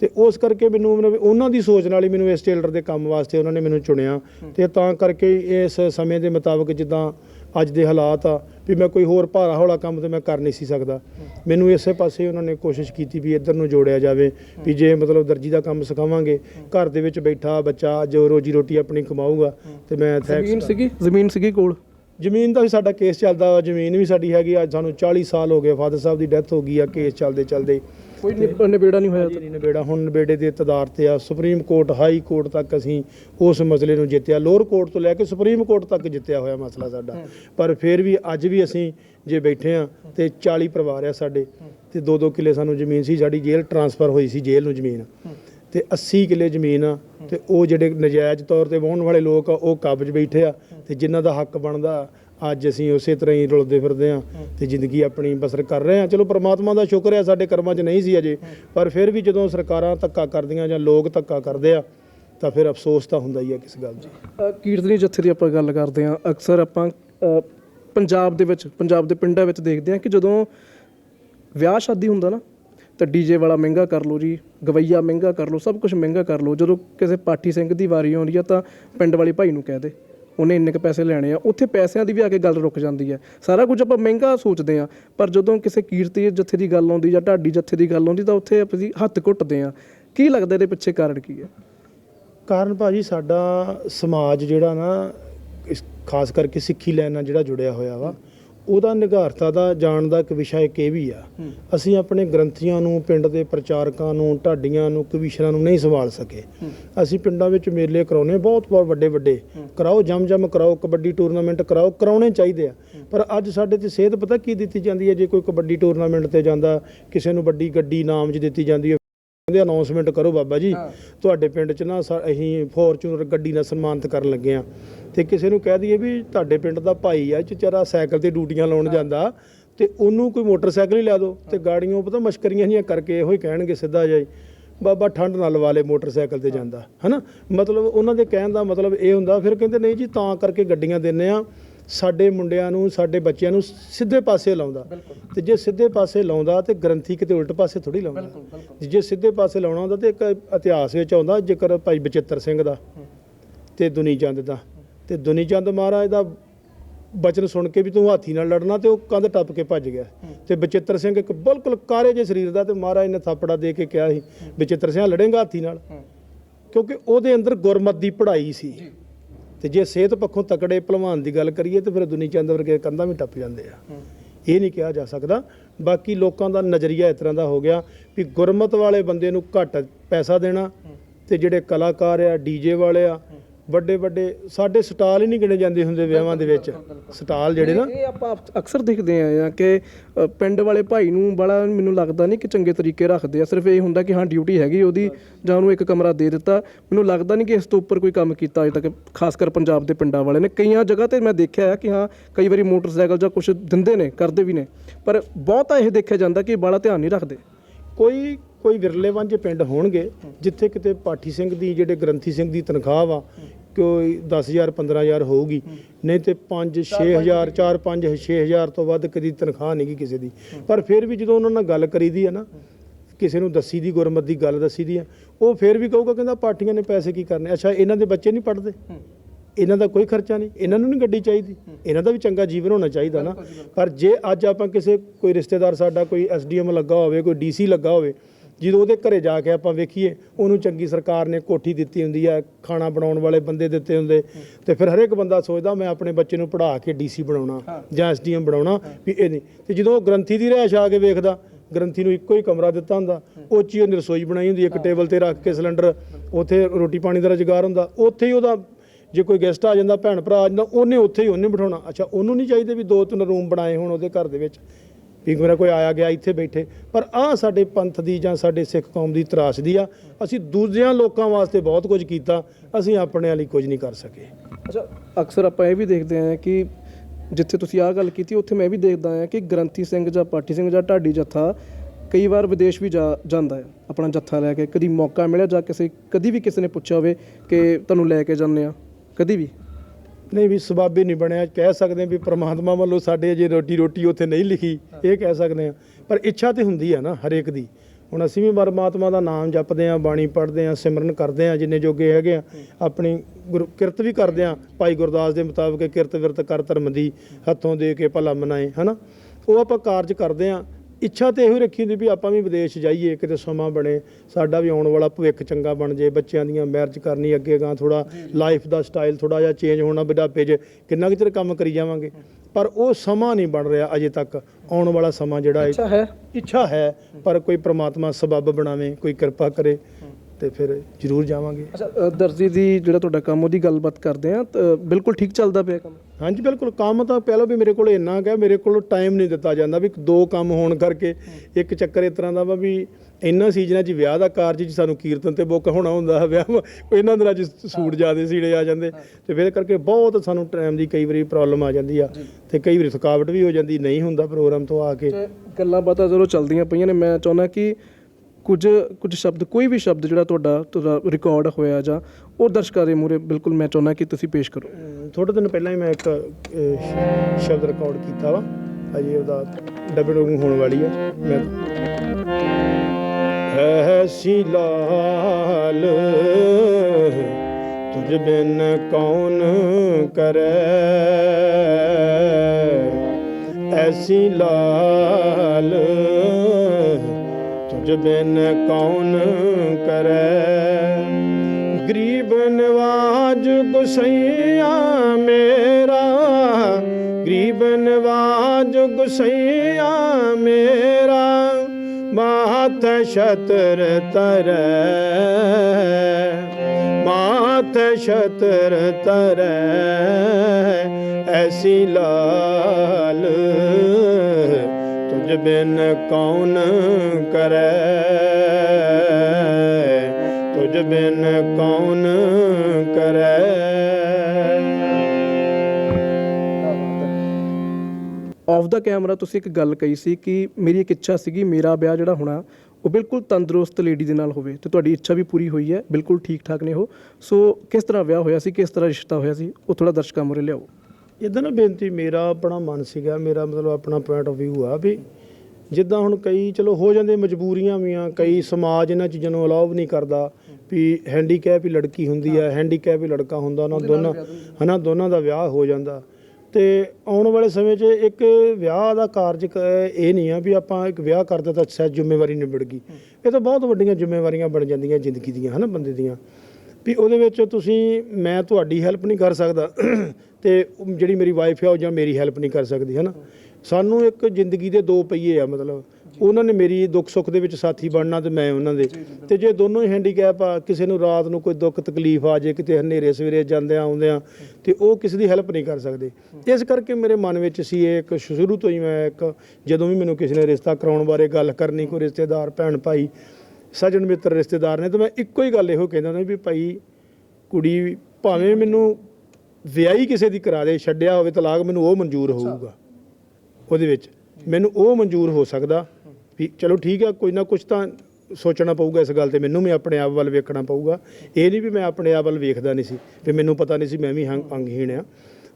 ਤੇ ਉਸ ਕਰਕੇ ਮੈਨੂੰ ਉਹਨਾਂ ਦੀ ਸੋਚ ਨਾਲ ਹੀ ਮੈਨੂੰ ਇਸ ਟੇਲਰ ਦੇ ਕੰਮ ਵਾਸਤੇ ਉਹਨਾਂ ਨੇ ਮੈਨੂੰ ਚੁਣਿਆ। ਤੇ ਤਾਂ ਕਰਕੇ ਇਸ ਸਮੇਂ ਦੇ ਮੁਤਾਬਕ ਜਿੱਦਾਂ ਅੱਜ ਦੇ ਹਾਲਾਤ ਆ ਵੀ ਮੈਂ ਕੋਈ ਹੋਰ ਭਾਰਾ ਹੌਲਾ ਕੰਮ ਤੇ ਮੈਂ ਕਰ ਨਹੀਂ ਸੀ ਸਕਦਾ। ਮੈਨੂੰ ਇਸੇ ਪਾਸੇ ਉਹਨਾਂ ਨੇ ਕੋਸ਼ਿਸ਼ ਕੀਤੀ ਵੀ ਇੱਧਰ ਨੂੰ ਜੋੜਿਆ ਜਾਵੇ ਵੀ ਜੇ ਮਤਲਬ ਦਰਜੀ ਦਾ ਕੰਮ ਸਿਖਾਵਾਂਗੇ ਘਰ ਦੇ ਵਿੱਚ ਬੈਠਾ ਬੱਚਾ ਜੋ ਰੋਜੀ ਰੋਟੀ ਆਪਣੀ ਕਮਾਊਗਾ ਤੇ ਮੈਂ ਜ਼ਮੀਨ ਸੀਗੀ? ਜ਼ਮੀਨ ਸੀਗੀ ਕੋਲ? ਜ਼ਮੀਨ ਦਾ ਵੀ ਸਾਡਾ ਕੇਸ ਚੱਲਦਾ ਜ਼ਮੀਨ ਵੀ ਸਾਡੀ ਹੈਗੀ ਅੱਜ ਸਾਨੂੰ 40 ਸਾਲ ਹੋ ਗਏ ਫਾਦਰ ਸਾਹਿਬ ਦੀ ਡੈਥ ਹੋ ਗਈ ਆ ਕੇਸ ਚੱਲਦੇ ਚੱਲਦੇ ਕੋਈ ਨਿਬ- ਨਿਬੇੜਾ ਨਹੀਂ ਹੋਇਆ ਜੀ ਨਿਬੇੜਾ। ਹੁਣ ਨਿਬੇੜੇ ਦੇ ਤਦਾਰ ਤੇ ਆ ਸੁਪਰੀਮ ਕੋਰਟ ਹਾਈ ਕੋਰਟ ਤੱਕ ਅਸੀਂ ਉਸ ਮਸਲੇ ਨੂੰ ਜਿੱਤਿਆ। ਲੋਅਰ ਕੋਰਟ ਤੋਂ ਲੈ ਕੇ ਸੁਪਰੀਮ ਕੋਰਟ ਤੱਕ ਜਿੱਤਿਆ ਹੋਇਆ ਮਸਲਾ ਸਾਡਾ। ਪਰ ਫਿਰ ਵੀ ਅੱਜ ਵੀ ਅਸੀਂ ਜੇ ਬੈਠੇ ਆ ਤੇ 40 ਪਰਿਵਾਰ ਆ ਸਾਡੇ ਤੇ 2-2 ਕਿੱਲੇ ਸਾਨੂੰ ਜ਼ਮੀਨ ਸੀ ਸਾਡੀ ਜੇਲ੍ਹ ਟਰਾਂਸਫਰ ਹੋਈ ਸੀ ਜੇਲ੍ਹ ਨੂੰ ਜ਼ਮੀਨ। ਤੇ 80 ਕਿੱਲੇ ਜ਼ਮੀਨ ਆ ਤੇ ਉਹ ਜਿਹੜੇ ਨਜਾਇਜ਼ ਤੌਰ ਤੇ ਵਾਹੁਣ ਵਾਲੇ ਲੋਕ ਆ ਉਹ ਕਬਜ਼ ਬੈਠੇ ਆ ਤੇ ਜਿਨ੍ਹਾਂ ਦਾ ਹੱਕ ਬਣਦਾ ਅੱਜ ਅਸੀਂ ਉਸੇ ਤਰ੍ਹਾਂ ਹੀ ਰੁਲਦੇ ਫਿਰਦੇ ਆ ਤੇ ਜ਼ਿੰਦਗੀ ਆਪਣੀ ਬਸਰ ਕਰ ਰਹੇ ਆ ਚਲੋ ਪ੍ਰਮਾਤਮਾ ਦਾ ਸ਼ੁਕਰ ਹੈ ਸਾਡੇ ਕਰਮਾਂ 'ਚ ਨਹੀਂ ਸੀ ਅਜੇ, ਪਰ ਫਿਰ ਵੀ ਜਦੋਂ ਸਰਕਾਰਾਂ ਧੱਕਾ ਕਰਦੀਆਂ ਜਾਂ ਲੋਕ ਧੱਕਾ ਕਰਦੇ ਆ, ਤਾਂ ਫਿਰ ਅਫਸੋਸ ਤਾਂ ਹੁੰਦਾ ਹੀ ਆ ਕਿਸ ਗੱਲ 'ਚ। ਕੀਰਤਨੀ ਜੱਥੇ ਦੀ ਆਪਾਂ ਗੱਲ ਕਰਦੇ ਹਾਂ, ਅਕਸਰ ਆਪਾਂ ਪੰਜਾਬ ਦੇ ਵਿੱਚ, ਪੰਜਾਬ ਦੇ ਪਿੰਡਾਂ ਵਿੱਚ ਦੇਖਦੇ ਹਾਂ ਕਿ ਜਦੋਂ ਵਿਆਹ ਸ਼ਾਦੀ ਹੁੰਦਾ ਨਾ, ਤਾਂ ਡੀਜੇ ਵਾਲਾ ਮਹਿੰਗਾ ਕਰ ਲਓ ਜੀ, ਗਵਈਆ ਮਹਿੰਗਾ ਕਰ ਲਓ, ਸਭ ਕੁਝ ਮਹਿੰਗਾ ਕਰ ਲਓ। ਜਦੋਂ ਕਿਸੇ ਪਾਠੀ ਸਿੰਘ ਦੀ ਵਾਰੀ ਆਉਂਦੀ ਆ ਤਾਂ ਪਿੰਡ ਵਾਲੇ ਭਾਈ ਨੂੰ ਕਹਿ ਦੇ ਉਹਨੇ ਇੰਨੇ ਕ ਪੈਸੇ ਲੈਣੇ ਆ, ਉੱਥੇ ਪੈਸਿਆਂ ਦੀ ਵੀ ਆ ਕੇ ਗੱਲ ਰੁਕ ਜਾਂਦੀ ਹੈ ਸਾਰਾ ਕੁਝ ਆਪਾਂ ਮਹਿੰਗਾ ਸੋਚਦੇ ਆ, ਪਰ ਜਦੋਂ ਕਿਸੇ ਕੀਰਤੀ ਜੱਥੇ ਦੀ ਗੱਲ ਆਉਂਦੀ ਜਾਂ ਢਾਡੀ ਜੱਥੇ ਦੀ ਗੱਲ ਆਉਂਦੀ ਤਾਂ ਉੱਥੇ ਅਸੀਂ ਹੱਥ ਘੁੱਟਦੇ ਆ। ਕੀ ਲੱਗਦਾ ਇਹਦੇ ਪਿੱਛੇ ਕਾਰਨ ਕੀ ਹੈ ਕਾਰਨ ਭਾਜੀ ਸਾਡਾ ਸਮਾਜ ਜਿਹੜਾ ਨਾ, ਇਸ ਖਾਸ ਕਰਕੇ ਸਿੱਖੀ ਲੈਣ ਨਾਲ ਜਿਹੜਾ ਜੁੜਿਆ ਹੋਇਆ ਵਾ ਉਹਦਾ ਨਿਗਾਰਤਾ ਦਾ ਜਾਣ ਦਾ ਇੱਕ ਵਿਸ਼ਾ ਇੱਕ ਇਹ ਵੀ ਆ। ਅਸੀਂ ਆਪਣੇ ਗ੍ਰੰਥੀਆਂ ਨੂੰ ਪਿੰਡ ਦੇ ਪ੍ਰਚਾਰਕਾਂ ਨੂੰ ਢਾਡੀਆਂ ਨੂੰ ਕਵੀਸ਼ਰਾਂ ਨੂੰ ਨਹੀਂ ਸੰਭਾਲ ਸਕੇ। ਅਸੀਂ ਪਿੰਡਾਂ ਵਿੱਚ ਮੇਲੇ ਕਰਾਉਨੇ ਬਹੁਤ ਬਹੁਤ ਵੱਡੇ ਵੱਡੇ। ਕਰਾਓ ਜਮ ਜਮ ਕਰਾਓ ਕਬੱਡੀ ਟੂਰਨਾਮੈਂਟ ਕਰਾਓ ਕਰਾਉਣੇ ਚਾਹੀਦੇ ਆ। ਪਰ ਅੱਜ ਸਾਡੇ ਤੇ ਸੇਧ ਪਤਾ ਕੀ ਦਿੱਤੀ ਜਾਂਦੀ ਹੈ? ਜੇ ਕੋਈ ਕਬੱਡੀ ਟੂਰਨਾਮੈਂਟ ਤੇ ਜਾਂਦਾ ਕਿਸੇ ਨੂੰ ਵੱਡੀ ਗੱਡੀ ਨਾਮ 'ਚ ਦਿੱਤੀ ਜਾਂਦੀ ਹੈ ਕਹਿੰਦੇ ਅਨਾਉਂਸਮੈਂਟ ਕਰੋ ਬਾਬਾ ਜੀ। ਤੁਹਾਡੇ ਪਿੰਡ 'ਚ ਨਾ ਸਾ- ਅਸੀਂ ਫੋਰਚੂਨਰ ਗੱਡੀ ਨਾਲ ਸਨਮਾਨਿਤ ਕਰਨ ਲੱਗੇ ਆ ਤੇ ਕਿਸੇ ਨੂੰ ਕਹਿ ਦਈਏ ਵੀ ਤੁਹਾਡੇ ਪਿੰਡ ਦਾ ਭਾਈ ਆ ਚਿਚਾਰਾ ਸਾਈਕਲ ਤੇ ਡਿਊਟੀਆਂ ਲਾਉਣ ਜਾਂਦਾ ਤੇ ਉਹਨੂੰ ਕੋਈ ਮੋਟਰਸਾਈਕਲ ਹੀ ਲੈ ਦਿਓ ਤੇ ਗਾੜੀਆਂ ਪਤਾ ਮਸ਼ਕਰੀਆਂ ਜੀਆਂ ਕਰਕੇ ਇਹੋ ਹੀ ਕਹਿਣਗੇ ਸਿੱਧਾ ਜਾਈ ਬਾਬਾ ਠੰਡ ਨਾਲ ਵਾਲੇ ਮੋਟਰਸਾਈਕਲ ਤੇ ਜਾਂਦਾ ਹਨਾ? ਮਤਲਬ ਉਹਨਾਂ ਦੇ ਕਹਿਣ ਦਾ ਮਤਲਬ ਇਹ ਹੁੰਦਾ ਫਿਰ ਕਹਿੰਦੇ ਨਹੀਂ ਜੀ ਤਾਂ ਕਰਕੇ ਗੱਡੀਆਂ ਦਿੰਨੇ ਆ ਸਾਡੇ ਮੁੰਡਿਆਂ ਨੂੰ ਸਾਡੇ ਬੱਚਿਆਂ ਨੂੰ ਸਿੱਧੇ ਪਾਸੇ ਲਾਉਂਦਾ। ਤੇ ਜੇ ਸਿੱਧੇ ਪਾਸੇ ਲਾਉਂਦਾ ਤੇ ਗ੍ਰੰਥੀ ਕਿਤੇ ਉਲਟ ਪਾਸੇ ਥੋੜੀ ਲਾਉਂਦਾ। ਜੇ ਸਿੱਧੇ ਪਾਸੇ ਲਾਉਣਾ ਹੁੰਦਾ ਤੇ ਇੱਕ ਇਤਿਹਾਸ ਵਿੱਚ ਆਉਂਦਾ ਜ਼ਿਕਰ ਭਾਈ ਬਚਿੱਤਰ ਸਿੰਘ ਦਾ ਤੇ ਦੁਨੀ ਚੰਦ ਦਾ। ਤੇ ਦੁਨੀ ਚੰਦ ਮਹਾਰਾਜ ਦਾ ਬਚਨ ਸੁਣ ਕੇ ਵੀ ਤੂੰ ਹਾਥੀ ਨਾਲ ਲੜਨਾ ਤੇ ਉਹ ਕੰਧ ਟੱਪ ਕੇ ਭੱਜ ਗਿਆ। ਤੇ ਬਚਿੱਤਰ ਸਿੰਘ ਇੱਕ ਬਿਲਕੁਲ ਕਾਰੇ ਜੇ ਸਰੀਰ ਦਾ ਤੇ ਮਹਾਰਾਜ ਨੇ ਥਾਪੜਾ ਦੇ ਕੇ ਕਿਹਾ ਸੀ ਬਚਿੱਤਰ ਸਿੰਘ ਲੜੇਗਾ ਹਾਥੀ ਨਾਲ। ਕਿਉਂਕਿ ਉਹਦੇ ਅੰਦਰ ਗੁਰਮਤ ਦੀ ਪੜ੍ਹਾਈ ਸੀ। ਤੇ ਜੇ ਸਿਹਤ ਪੱਖੋਂ ਤਕੜੇ ਭਲਵਾਨ ਦੀ ਗੱਲ ਕਰੀਏ ਤੇ ਫਿਰ ਦੁਨੀ ਚੰਦ ਵਰਗੇ ਕੰਧਾਂ ਵੀ ਟੱਪ ਜਾਂਦੇ ਆ। ਇਹ ਨਹੀਂ ਕਿਹਾ ਜਾ ਸਕਦਾ। ਬਾਕੀ ਲੋਕਾਂ ਦਾ ਨਜ਼ਰੀਆ ਇਸ ਤਰ੍ਹਾਂ ਦਾ ਹੋ ਗਿਆ ਵੀ ਗੁਰਮਤ ਵਾਲੇ ਬੰਦੇ ਨੂੰ ਘੱਟ ਪੈਸਾ ਦੇਣਾ ਤੇ ਜਿਹੜੇ ਕਲਾਕਾਰ ਆ ਡੀਜੇ ਵਾਲੇ ਆ ਵੱਡੇ ਵੱਡੇ ਸਾਡੇ ਸਟਾਲ ਹੀ ਨਹੀਂ ਗਿਣੇ ਜਾਂਦੇ ਹੁੰਦੇ ਵਿਆਹਾਂ ਦੇ ਵਿੱਚ। ਸਟਾਲ ਜਿਹੜੇ ਨਾ। ਇਹ ਆਪਾਂ ਅਕਸਰ ਦੇਖਦੇ ਆ ਜਾਂ ਕਿ ਪਿੰਡ ਵਾਲੇ ਭਾਈ ਨੂੰ ਬੜਾ ਮੈਨੂੰ ਲੱਗਦਾ ਨਹੀਂ ਕਿ ਚੰਗੇ ਤਰੀਕੇ ਰੱਖਦੇ ਆ। ਸਿਰਫ ਇਹ ਹੁੰਦਾ ਕਿ ਹਾਂ ਡਿਊਟੀ ਹੈਗੀ ਉਹਦੀ ਜਾਂ ਉਹਨੂੰ ਇੱਕ ਕਮਰਾ ਦੇ ਦਿੱਤਾ। ਮੈਨੂੰ ਲੱਗਦਾ ਨਹੀਂ ਕਿ ਇਸ ਤੋਂ ਉੱਪਰ ਕੋਈ ਕੰਮ ਕੀਤਾ ਅਜੇ ਤੱਕ ਖਾਸ ਕਰ ਪੰਜਾਬ ਦੇ ਪਿੰਡਾਂ ਵਾਲੇ ਨੇ। ਕਈਆਂ ਜਗ੍ਹਾ ਤੇ ਮੈਂ ਦੇਖਿਆ ਹੈ ਕਿ ਹਾਂ ਕਈ ਵਾਰੀ ਮੋਟਰਸਾਈਕਲ ਜਾਂ ਕੁਝ ਦਿੰਦੇ ਨੇ ਕਰਦੇ ਵੀ ਨੇ। ਪਰ ਬਹੁਤਾ ਇਹ ਦੇਖਿਆ ਜਾਂਦਾ ਕਿ ਬਾਲਾ ਧਿਆਨ ਨਹੀਂ ਰੱਖਦੇ। ਕੋਈ ਕੋਈ ਵਿਰਲੇ ਵਾਂਝੇ ਪਿੰਡ ਹੋਣਗੇ ਜਿੱਥੇ ਕਿਤੇ ਪਾਠੀ ਸਿੰਘ ਦੀ ਜਿਹੜੇ ਗ੍ਰੰਥੀ ਸਿੰਘ ਦੀ ਤਨਖਾਹ ਵਾ ਕੋਈ 10000 15000 ਹੋਊਗੀ। ਨਹੀਂ ਤੇ 5 6000 4 5 6000 ਤੋਂ ਵੱਧ ਕਦੀ ਤਨਖਾਹ ਨਹੀਂ ਗੀ ਕਿਸੇ ਦੀ। ਪਰ ਫਿਰ ਵੀ ਜਦੋਂ ਉਹਨਾਂ ਨਾਲ ਗੱਲ ਕਰੀਦੀ ਹੈ ਨਾ ਕਿਸੇ ਨੂੰ ਦੱਸੀ ਦੀ ਗੁਰਮਤ ਦੀ ਗੱਲ ਦੱਸੀ ਦੀ ਆ ਉਹ ਫਿਰ ਵੀ ਕਹੂਗਾ ਕਹਿੰਦਾ ਪਾਠੀਆਂ ਨੇ ਪੈਸੇ ਕੀ ਕਰਨੇ? ਅੱਛਾ ਇਹਨਾਂ ਦੇ ਬੱਚੇ ਨਹੀਂ ਪੜ੍ਹਦੇ? ਇਹਨਾਂ ਦਾ ਕੋਈ ਖਰਚਾ ਨਹੀਂ? ਇਹਨਾਂ ਨੂੰ ਨਹੀਂ ਗੱਡੀ ਚਾਹੀਦੀ? ਇਹਨਾਂ ਦਾ ਵੀ ਚੰਗਾ ਜੀਵਨ ਹੋਣਾ ਚਾਹੀਦਾ ਨਾ। ਪਰ ਜੇ ਅੱਜ ਆਪਾਂ ਕਿਸੇ ਕੋਈ ਰਿਸ਼ਤੇਦਾਰ ਸਾਡਾ ਕੋਈ ਐਸਡੀਐਮ ਲੱਗਾ ਹੋਵੇ ਕੋਈ ਡੀਸੀ ਲੱਗਾ ਹੋਵੇ ਜਦੋਂ ਉਹਦੇ ਘਰੇ ਜਾ ਕੇ ਆਪਾਂ ਵੇਖੀਏ, ਉਹਨੂੰ ਚੰਗੀ ਸਰਕਾਰ ਨੇ ਕੋਠੀ ਦਿੱਤੀ ਹੁੰਦੀ ਆ, ਖਾਣਾ ਬਣਾਉਣ ਵਾਲੇ ਬੰਦੇ ਦਿੱਤੇ ਹੁੰਦੇ। ਤੇ ਫਿਰ ਹਰੇਕ ਬੰਦਾ ਸੋਚਦਾ, ਮੈਂ ਆਪਣੇ ਬੱਚੇ ਨੂੰ ਪੜ੍ਹਾ ਕੇ ਡੀਸੀ ਬਣਾਉਣਾ ਜਾਂ ਐਸਡੀਐਮ ਬਣਾਉਣਾ ਵੀ ਇਹ ਨਹੀਂ। ਤੇ ਜਦੋਂ ਉਹ ਗ੍ਰੰਥੀ ਦੀ ਰਹਿਸ਼ ਆ ਕੇ ਵੇਖਦਾ, ਗ੍ਰੰਥੀ ਨੂੰ ਇੱਕੋ ਹੀ ਕਮਰਾ ਦਿੱਤਾ ਹੁੰਦਾ। ਉਹ 'ਚ ਉਹਨੇ ਰਸੋਈ ਬਣਾਈ ਹੁੰਦੀ, ਇੱਕ ਟੇਬਲ ਤੇ ਰੱਖ ਕੇ ਸਿਲੰਡਰ, ਉੱਥੇ ਰੋਟੀ ਪਾਣੀ ਦਾ ਰੁਜ਼ਗਾਰ ਹੁੰਦਾ। ਉੱਥੇ ਹੀ ਉਹਦਾ ਜੇ ਕੋਈ ਗੈਸਟ ਆ ਜਾਂਦਾ, ਭੈਣ ਭਰਾ ਆ ਜਾਂਦਾ, ਉਹਨੇ ਉੱਥੇ ਹੀ ਉਹਨੇ ਬਿਠਾਉਣਾ। ਅੱਛਾ, ਉਹਨੂੰ ਨਹੀਂ ਚਾਹੀਦੇ ਵੀ ਦੋ ਤਿੰਨ ਰੂਮ ਬਣਾਏ ਹੋਣ ਉਹਦੇ ਘਰ ਦੇ ਵਿੱਚ। ਵੀ ਮੇਰਾ ਕੋਈ ਆਇਆ ਗਿਆ ਇੱਥੇ ਬੈਠੇ। ਪਰ ਆਹ ਸਾਡੇ ਪੰਥ ਦੀ ਜਾਂ ਸਾਡੇ ਸਿੱਖ ਕੌਮ ਦੀ ਤਰਾਸਦੀ ਆ, ਅਸੀਂ ਦੂਜਿਆਂ ਲੋਕਾਂ ਵਾਸਤੇ ਬਹੁਤ ਕੁਝ ਕੀਤਾ, ਅਸੀਂ ਆਪਣੇ ਲਈ ਕੁਝ ਨਹੀਂ ਕਰ ਸਕੇ। ਅੱਛਾ, ਅਕਸਰ ਆਪਾਂ ਇਹ ਵੀ ਦੇਖਦੇ ਹਾਂ ਕਿ ਜਿੱਥੇ ਤੁਸੀਂ ਆਹ ਗੱਲ ਕੀਤੀ, ਉੱਥੇ ਮੈਂ ਵੀ ਦੇਖਦਾ ਹਾਂ ਕਿ ਗ੍ਰੰਥੀ ਸਿੰਘ ਜਾਂ ਪਾਠੀ ਸਿੰਘ ਜਾਂ ਢਾਡੀ ਜੱਥਾ ਕਈ ਵਾਰ ਵਿਦੇਸ਼ ਵੀ ਜਾ, ਜਾਂਦਾ ਹੈ, ਆਪਣਾ ਜੱਥਾ ਲੈ ਕੇ। ਕਦੀ ਮੌਕਾ ਮਿਲਿਆ ਜਾਂ ਕਿਸੇ, ਕਦੀ ਵੀ ਕਿਸੇ ਨੇ ਪੁੱਛਿਆ ਹੋਵੇ ਕਿ ਤੁਹਾਨੂੰ ਲੈ ਕੇ ਜਾਂਦੇ ਆ, ਕਦੀ ਵੀ। ਨਹੀਂ ਵੀ ਸਬਾਬੀ ਨਹੀਂ ਬਣਿਆ, ਕਹਿ ਸਕਦੇ ਵੀ ਪ੍ਰਮਾਤਮਾ ਵੱਲੋਂ ਸਾਡੇ ਅਜੇ ਰੋਟੀ ਰੋਟੀ ਉੱਥੇ ਨਹੀਂ ਲਿਖੀ, ਇਹ ਕਹਿ ਸਕਦੇ ਆ ਪਰ ਇੱਛਾ ਤੇ ਹੁੰਦੀ ਆ ਨਾ ਹਰੇਕ ਦੀ। ਹੁਣ ਅਸੀਂ ਵੀ ਪਰਮਾਤਮਾ ਦਾ ਨਾਮ ਜਪਦੇ ਆ ਬਾਣੀ ਪੜ੍ਹਦੇ ਆ ਸਿਮਰਨ ਕਰਦੇ ਆ ਜਿੰਨੇ ਜੋਗੇ ਹੈਗੇ ਆ ਆਪਣੀ ਗੁਰ, ਕਿਰਤ ਵੀ ਕਰਦੇ ਆ ਭਾਈ ਗੁਰਦਾਸ ਦੇ ਮੁਤਾਬਕ ਕਿਰਤ ਵਿਰਤ ਕਰ ਧਰਮ ਦੀ ਹੱਥੋਂ ਦੇ ਕੇ ਭਲਾ ਮਨਾਏ, ਹਨਾ? ਉਹ ਆਪਾਂ ਕਾਰਜ ਕਰਦੇ ਆ ਇੱਛਾ ਤੇ ਇਹੋ ਹੀ ਰੱਖੀ ਹੁੰਦੀ ਵੀ ਆਪਾਂ ਵੀ ਵਿਦੇਸ਼ ਜਾਈਏ ਕਿਤੇ ਸਮਾਂ ਬਣੇ ਸਾਡਾ ਵੀ ਆਉਣ ਵਾਲਾ ਭਵਿੱਖ ਚੰਗਾ ਬਣ ਜੇ ਬੱਚਿਆਂ ਦੀਆਂ ਮੈਰਿਜ ਕਰਨੀ ਅੱਗੇ ਗਾਂ ਥੋੜਾ ਲਾਈਫ ਦਾ ਸਟਾਈਲ ਥੋੜਾ ਜਿਹਾ ਚੇਂਜ ਹੋਣਾ ਬੁਢਾਪੇ 'ਚ ਕਿੰਨਾ ਕੁ ਚਿਰ ਕੰਮ ਕਰੀ ਜਾਵਾਂਗੇ? ਪਰ ਉਹ ਸਮਾਂ ਨਹੀਂ ਬਣ ਰਿਹਾ ਅਜੇ ਤੱਕ ਆਉਣ ਵਾਲਾ ਸਮਾਂ ਜਿਹੜਾ ਅੱਛਾ ਹੈ। ਇੱਛਾ ਹੈ ਪਰ ਕੋਈ ਪ੍ਰਮਾਤਮਾ ਸਬੱਬ ਬਣਾਵੇ ਕੋਈ ਕਿਰਪਾ ਕਰੇ। ਤੇ ਫਿਰ ਜ਼ਰੂਰ ਜਾਵਾਂਗੇ। ਅੱਛਾ ਅ, ਦਰਜੀ ਦੀ ਜਿਹੜਾ ਤੁਹਾਡਾ ਕੰਮ ਉਹਦੀ ਗੱਲਬਾਤ ਕਰਦੇ ਆ ਬਿਲਕੁਲ ਠੀਕ ਚੱਲਦਾ ਪਿਆ ਕੰਮ? ਹਾਂਜੀ ਬਿਲਕੁਲ। ਕੰਮ ਤਾਂ ਪਹਿਲਾਂ ਵੀ ਮੇਰੇ ਕੋਲ ਇੰਨਾ ਹੈ ਮੇਰੇ ਕੋਲ ਟਾਈਮ ਨਹੀਂ ਦਿੱਤਾ ਜਾਂਦਾ ਵੀ ਦੋ ਕੰਮ ਹੋਣ ਕਰਕੇ। ਇੱਕ ਚੱਕਰ ਇਸ ਤਰ੍ਹਾਂ ਦਾ ਵਾ ਵੀ ਇੰਨਾ ਸੀਜ਼ਨਾਂ 'ਚ ਵਿਆਹ ਦਾ ਕਾਰਜ 'ਚ ਸਾਨੂੰ ਕੀਰਤਨ ਤੇ ਬੁੱਕ ਹੋਣਾ ਹੁੰਦਾ ਹੈ ਵਿਆਹ ਇਹਨਾਂ ਦਿਨਾਂ 'ਚ ਸੂਟ ਜ਼ਿਆਦੇ ਸੀੜੇ ਆ ਜਾਂਦੇ। ਤੇ ਫਿਰ ਕਰਕੇ ਬਹੁਤ ਸਾਨੂੰ ਟਾਈਮ ਦੀ ਕਈ ਵਾਰੀ ਪ੍ਰੋਬਲਮ ਆ ਜਾਂਦੀ ਆ। ਤੇ ਕਈ ਵਾਰੀ ਥਕਾਵਟ ਵੀ ਹੋ ਜਾਂਦੀ ਨਹੀਂ ਹੁੰਦਾ ਪ੍ਰੋਗਰਾਮ ਤੋਂ ਆ ਕੇ। ਤੇ ਗੱਲਾਂ ਬਾਤਾਂ ਜ਼ਰੂਰ ਚੱਲਦੀਆਂ ਪਈਆਂ ਨੇ। ਮੈਂ ਚਾਹੁੰਦਾ ਕਿ ਕੁਝ ਕੁਝ ਸ਼ਬਦ ਕੋਈ ਵੀ ਸ਼ਬਦ ਜਿਹੜਾ ਤੁਹਾਡਾ ਤੁਹਾਡਾ ਰਿਕਾਰਡ ਹੋਇਆ ਜਾਂ ਉਹ ਦਰਸ਼ਕਾਂ ਦੇ ਮੂਹਰੇ ਬਿਲਕੁਲ ਮੈਂ ਚਾਹੁੰਦਾ ਕਿ ਤੁਸੀਂ ਪੇਸ਼ ਕਰੋ। ਥੋੜੇ ਦਿਨ ਪਹਿਲਾਂ ਹੀ ਮੈਂ ਇੱਕ ਅਹ, ਸ਼- ਸ਼ਬਦ ਰਿਕਾਰਡ ਕੀਤਾ ਵਾ। ਅਜੇ ਉਹਦਾ ਡਬਲ ਡਬਲਿੰਗ ਹੋਣ ਵਾਲੀ ਹੈ ਮੈਂ ਐਸੀ ਲਾਲ ਤੁਝ ਬਿਨ ਕੌਣ ਕਰੇ? ਐਸੀ ਲਾਲ। ਤੁਝ ਬਿਨ ਕੌਣ ਕਰੇ? ਗਰੀਬ ਨਵਾਜ ਗੁਸਈਆ ਮੇਰਾ। ਗਰੀਬ ਨਵਾਜ ਗੁਸਈਆ ਮੇਰਾ। ਮਾਥ ਸ਼ਤਰ ਤਰੈ। ਮਾਥ ਸ਼ਤਰ ਤਰੈ। ਐਸੀ ਲਾਲ ਤੁਝ ਬਿਨ ਕੌਣ ਕਰੈ? ਤੁਝ ਬਿਨ ਕੌਣ ਕਰੈ? ਆਫ ਦਾ ਕੈਮਰਾ ਤੁਸੀਂ ਇੱਕ ਗੱਲ ਕਹੀ ਸੀ ਕਿ ਮੇਰੀ ਇੱਕ ਇੱਛਾ ਸੀਗੀ ਮੇਰਾ ਵਿਆਹ ਜਿਹੜਾ ਹੋਣਾ ਉਹ ਬਿਲਕੁਲ ਤੰਦਰੁਸਤ ਲੇਡੀ ਦੇ ਨਾਲ ਹੋਵੇ ਤੇ ਤੁਹਾਡੀ ਇੱਛਾ ਵੀ ਪੂਰੀ ਹੋਈ ਹੈ ਬਿਲਕੁਲ ਠੀਕ ਠਾਕ ਨੇ ਉਹ। ਸੋ ਕਿਸ ਤਰ੍ਹਾਂ ਵਿਆਹ ਹੋਇਆ ਸੀ ਕਿਸ ਤਰ੍ਹਾਂ ਰਿਸ਼ਤਾ ਹੋਇਆ ਸੀ ਉਹ ਥੋੜਾ ਦਰਸ਼ਕਾਂ ਮੂਹਰੇ ਲਿਆਓ। ਇਦਾਂ ਨਾ ਬੇਨਤੀ ਮੇਰਾ ਆਪਣਾ ਮਨ ਸੀਗਾ ਮੇਰਾ ਮਤਲਬ ਆਪਣਾ ਪੁਆਇੰਟ ਆਫ View ਆ ਵੀ ਜਿੱਦਾਂ ਹੁਣ ਕਈ ਚਲੋ ਹੋ ਜਾਂਦੇ ਮਜਬੂਰੀਆਂ ਵੀ ਆ ਕਈ ਸਮਾਜ ਇਹਨਾਂ ਚੀਜ਼ਾਂ ਨੂੰ ਅਲਾਉ ਨਹੀਂ ਕਰਦਾ ਵੀ ਹੈਂਡੀਕੈਪ ਹੀ ਲੜਕੀ ਹੁੰਦੀ ਆ ਹੈਂਡੀਕੈਪ ਹੀ ਲੜਕਾ ਹੁੰਦਾ ਉਹਨਾਂ ਦੋਨਾਂ ਹਨਾ ਦੋਨਾਂ ਦਾ ਵਿਆਹ ਹੋ ਜਾਂਦਾ। ਤੇ ਆਉਣ ਵਾਲੇ ਸਮੇਂ 'ਚ ਇੱਕ ਵਿਆਹ ਦਾ ਕਾਰਜ ਇਹ ਨਹੀਂ ਆ ਵੀ ਆਪਾਂ ਇੱਕ ਵਿਆਹ ਕਰਦੇ ਤਾਂ ਸਹਿਜ ਜ਼ਿੰਮੇਵਾਰੀ ਨਿਬੜ ਗਈ। ਇਹ ਤਾਂ ਬਹੁਤ ਵੱਡੀਆਂ ਜ਼ਿੰਮੇਵਾਰੀਆਂ ਬਣ ਜਾਂਦੀਆਂ ਜ਼ਿੰਦਗੀ ਦੀਆਂ ਹਨਾ ਬੰਦੇ ਦੀਆਂ। ਵੀ ਉਹਦੇ ਵਿੱਚ ਤੁਸੀਂ ਮੈਂ ਤੁਹਾਡੀ ਹੈਲਪ ਨਹੀਂ ਕਰ ਸਕਦਾ। ਤੇ ਜਿਹੜੀ ਮੇਰੀ ਵਾਈਫ ਆ ਉਹ ਜਾਂ ਮੇਰੀ ਹੈਲਪ ਨਹੀਂ ਕਰ ਸਕਦੀ ਹੈ। ਨਾ ਸਾਨੂੰ ਇੱਕ ਜ਼ਿੰਦਗੀ ਦੇ ਦੋ ਪਹੀਏ ਆ ਮਤਲਬ। ਉਹਨਾਂ ਨੇ ਮੇਰੀ ਦੁੱਖ ਸੁੱਖ ਦੇ ਵਿੱਚ ਸਾਥੀ ਬਣਨਾ ਤੇ ਮੈਂ ਉਹਨਾਂ ਦੇ। ਤੇ ਜੇ ਦੋਨੋਂ ਹੀ ਹੈਂਡੀਕੈਪ ਆ ਕਿਸੇ ਨੂੰ ਰਾਤ ਨੂੰ ਕੋਈ ਦੁੱਖ ਤਕਲੀਫ ਆ ਜੇ ਕਿਤੇ ਹਨੇਰੇ ਸਵੇਰੇ ਜਾਂਦੇ ਆਉਂਦੇ ਆ ਤੇ ਉਹ ਕਿਸੇ ਦੀ ਹੈਲਪ ਨਹੀਂ ਕਰ ਸਕਦੇ। ਇਸ ਕਰਕੇ ਮੇਰੇ ਮਨ ਵਿੱਚ ਸੀ ਇਹ ਇੱਕ ਸ਼ੁਰੂ ਤੋਂ ਹੀ ਮੈਂ ਇੱਕ ਜਦੋਂ ਵੀ ਮੈਨੂੰ ਕਿਸੇ ਨੇ ਰਿਸ਼ਤਾ ਕਰਾਉਣ ਬਾਰੇ ਗੱਲ ਕਰਨੀ ਕੋਈ ਰਿਸ਼ਤੇਦਾਰ ਭੈਣ ਭਾਈ ਸੱਜਣ ਮਿੱਤਰ ਰਿਸ਼ਤੇਦਾਰ ਨੇ ਤਾਂ ਮੈਂ ਇੱਕੋ ਹੀ ਗੱਲ ਇਹੋ ਕਹਿੰਦਾ ਹੁੰਦਾ ਵੀ ਭਾਈ ਕੁੜੀ ਭਾਵੇਂ ਮੈਨੂੰ ਵਿਆਹੀ ਕਿਸੇ ਦੀ ਕਰਾ ਦੇ ਛੱਡਿਆ ਹੋਵੇ ਤਲਾਕ ਮੈਨੂੰ ਉਹ ਮਨਜ਼ੂਰ ਹੋਊਗਾ। ਉਹਦੇ ਵਿੱਚ। ਮੈਨੂੰ ਉਹ ਮਨਜ਼ੂਰ ਹੋ ਸਕਦਾ ਵੀ ਚਲੋ ਠੀਕ ਆ, ਕੋਈ ਨਾ ਕੁਝ ਤਾਂ ਸੋਚਣਾ ਪਊਗਾ ਇਸ ਗੱਲ ਤੇ। ਮੈਨੂੰ ਵੀ ਆਪਣੇ ਆਪ ਵੱਲ ਵੇਖਣਾ ਪਊਗਾ। ਇਹ ਨਹੀਂ ਵੀ ਮੈਂ ਆਪਣੇ ਆਪ ਵੱਲ ਵੇਖਦਾ ਨਹੀਂ ਸੀ ਵੀ ਮੈਨੂੰ ਪਤਾ ਨਹੀਂ ਸੀ ਮੈਂ ਵੀ ਹੰ- ਅੰਗਹੀਣ ਆ।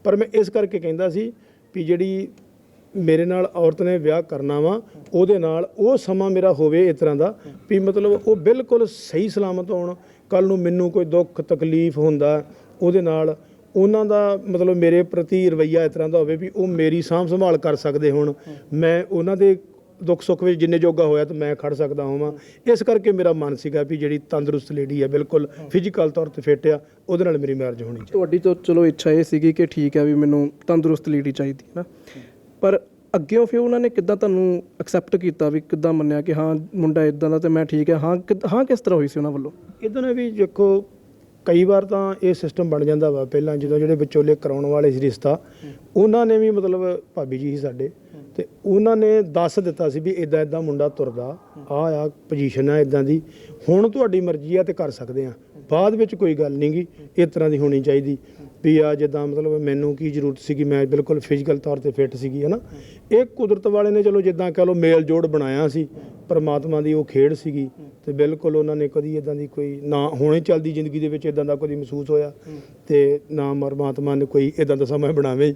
ਪਰ ਮੈਂ ਇਸ ਕਰਕੇ ਕਹਿੰਦਾ ਸੀ ਵੀ ਜਿਹੜੀ ਮੇਰੇ ਨਾਲ ਔਰਤ ਨੇ ਵਿਆਹ ਕਰਨਾ ਵਾ, ਉਹਦੇ ਨਾਲ ਉਹ ਸਮਾਂ ਮੇਰਾ ਹੋਵੇ ਇਸ ਤਰ੍ਹਾਂ ਦਾ ਵੀ ਮਤਲਬ ਉਹ ਬਿਲਕੁਲ ਸਹੀ ਸਲਾਮਤ ਹੋਣ। ਕੱਲ ਨੂੰ ਮੈਨੂੰ ਕੋਈ ਦੁੱਖ ਤਕਲੀਫ ਹੁੰਦਾ, ਉਹਦੇ ਨਾਲ ਉਹਨਾਂ ਦਾ ਮਤਲਬ ਮੇਰੇ ਪ੍ਰਤੀ ਰਵਈਆ ਇਸ ਤਰ੍ਹਾਂ ਦਾ ਹੋਵੇ ਵੀ ਉਹ ਮੇਰੀ ਸਾਂਭ ਸੰਭਾਲ ਕਰ ਸਕਦੇ ਹੋਣ ਮੈਂ ਉਹਨਾਂ ਦੇ ਦੁੱਖ ਸੁੱਖ ਵਿੱਚ ਜਿੰਨੇ ਜੋਗਾ ਹੋਇਆ ਤਾਂ ਮੈਂ ਖੜ ਸਕਦਾ ਹੋਵਾਂ। ਇਸ ਕਰਕੇ ਮੇਰਾ ਮਨ ਸੀਗਾ ਵੀ ਜਿਹੜੀ ਤੰਦਰੁਸਤ ਲੇਡੀ ਹੈ ਬਿਲਕੁਲ ਫਿਜ਼ੀਕਲ ਤੌਰ ਤੇ ਫਿੱਟ ਆ ਉਹਦੇ ਨਾਲ ਮੇਰੀ ਮੈਰਿਜ ਹੋਣੀ ਚਾਹੀਦੀ। ਤੁਹਾਡੀ ਤਾਂ ਚਲੋ ਇੱਛਾ ਇਹ ਸੀਗੀ ਕਿ ਠੀਕ ਹੈ ਵੀ ਮੈਨੂੰ ਤੰਦਰੁਸਤ ਲੇਡੀ ਚਾਹੀਦੀ ਹੈ ਨਾ। ਪਰ ਅੱਗਿਓਂ ਫਿਰ ਉਹਨਾਂ ਨੇ ਕਿੱਦਾਂ ਤੁਹਾਨੂੰ ਐਕਸੈਪਟ ਕੀਤਾ ਵੀ ਕਿੱਦਾਂ ਮੰਨਿਆ ਕਿ ਹਾਂ ਮੁੰਡਾ ਇਦਾਂ ਦਾ ਤੇ ਮੈਂ ਠੀਕ ਹੈ ਹਾਂ ਹਾਂ ਕਿਸ ਤਰ੍ਹਾਂ ਹੋਈ ਸੀ ਉਹਨਾਂ ਵੱਲੋਂ? ਇਦਾਂ ਨੇ ਵੀ ਦੇਖੋ ਕਈ ਵਾਰ ਤਾਂ ਇਹ ਸਿਸਟਮ ਬਣ ਜਾਂਦਾ ਵਾ। ਪਹਿਲਾਂ ਜਦੋਂ ਜਿਹੜੇ ਵਿਚੋਲੇ ਕਰਾਉਣ ਵਾਲੇ ਸੀ ਰਿਸ਼ਤਾ, ਉਹਨਾਂ ਨੇ ਵੀ ਮਤਲਬ ਭਾਬੀ ਜੀ ਸੀ ਸਾਡੇ। ਤੇ ਉਹਨਾਂ ਨੇ ਦੱਸ ਦਿੱਤਾ ਸੀ ਵੀ ਇਦਾਂ ਇਦਾਂ ਮੁੰਡਾ ਤੁਰਦਾ ਆ ਆ ਪੋਜੀਸ਼ਨ ਆ ਇਦਾਂ ਦੀ। ਹੁਣ ਤੁਹਾਡੀ ਮਰਜ਼ੀ ਆ ਤੇ ਕਰ ਸਕਦੇ ਆ। ਬਾਅਦ ਵਿੱਚ ਕੋਈ ਗੱਲ ਨਹੀਂਗੀ ਇਸ ਤਰ੍ਹਾਂ ਦੀ ਹੋਣੀ ਚਾਹੀਦੀ। ਵੀ ਆ ਜਿੱਦਾਂ ਮਤਲਬ ਮੈਨੂੰ ਕੀ ਜ਼ਰੂਰਤ ਸੀਗੀ ਮੈਂ ਬਿਲਕੁਲ ਫਿਜ਼ੀਕਲ ਤੌਰ ਤੇ ਫਿੱਟ ਸੀਗੀ ਹਨਾ। ਇਹ ਕੁਦਰਤ ਵਾਲੇ ਨੇ ਚਲੋ ਜਿੱਦਾਂ ਕਹ ਲਓ ਮੇਲ ਜੋੜ ਬਣਾਇਆ ਸੀ ਪਰਮਾਤਮਾ ਦੀ ਉਹ ਖੇਡ ਸੀਗੀ ਤੇ ਬਿਲਕੁਲ ਉਹਨਾਂ ਨੇ ਕਦੀ ਇਦਾਂ ਦੀ ਕੋਈ ਨਾ ਹੁਣੇ ਚੱਲਦੀ ਜ਼ਿੰਦਗੀ ਦੇ ਵਿੱਚ ਇਦਾਂ ਦਾ ਕਦੀ ਮਹਿਸੂਸ ਹੋਇਆ ਤੇ ਨਾ ਪਰਮਾਤਮਾ ਨੇ ਕੋਈ ਇਦਾਂ ਦਾ ਸਮਾਂ ਬਣਾਵੇ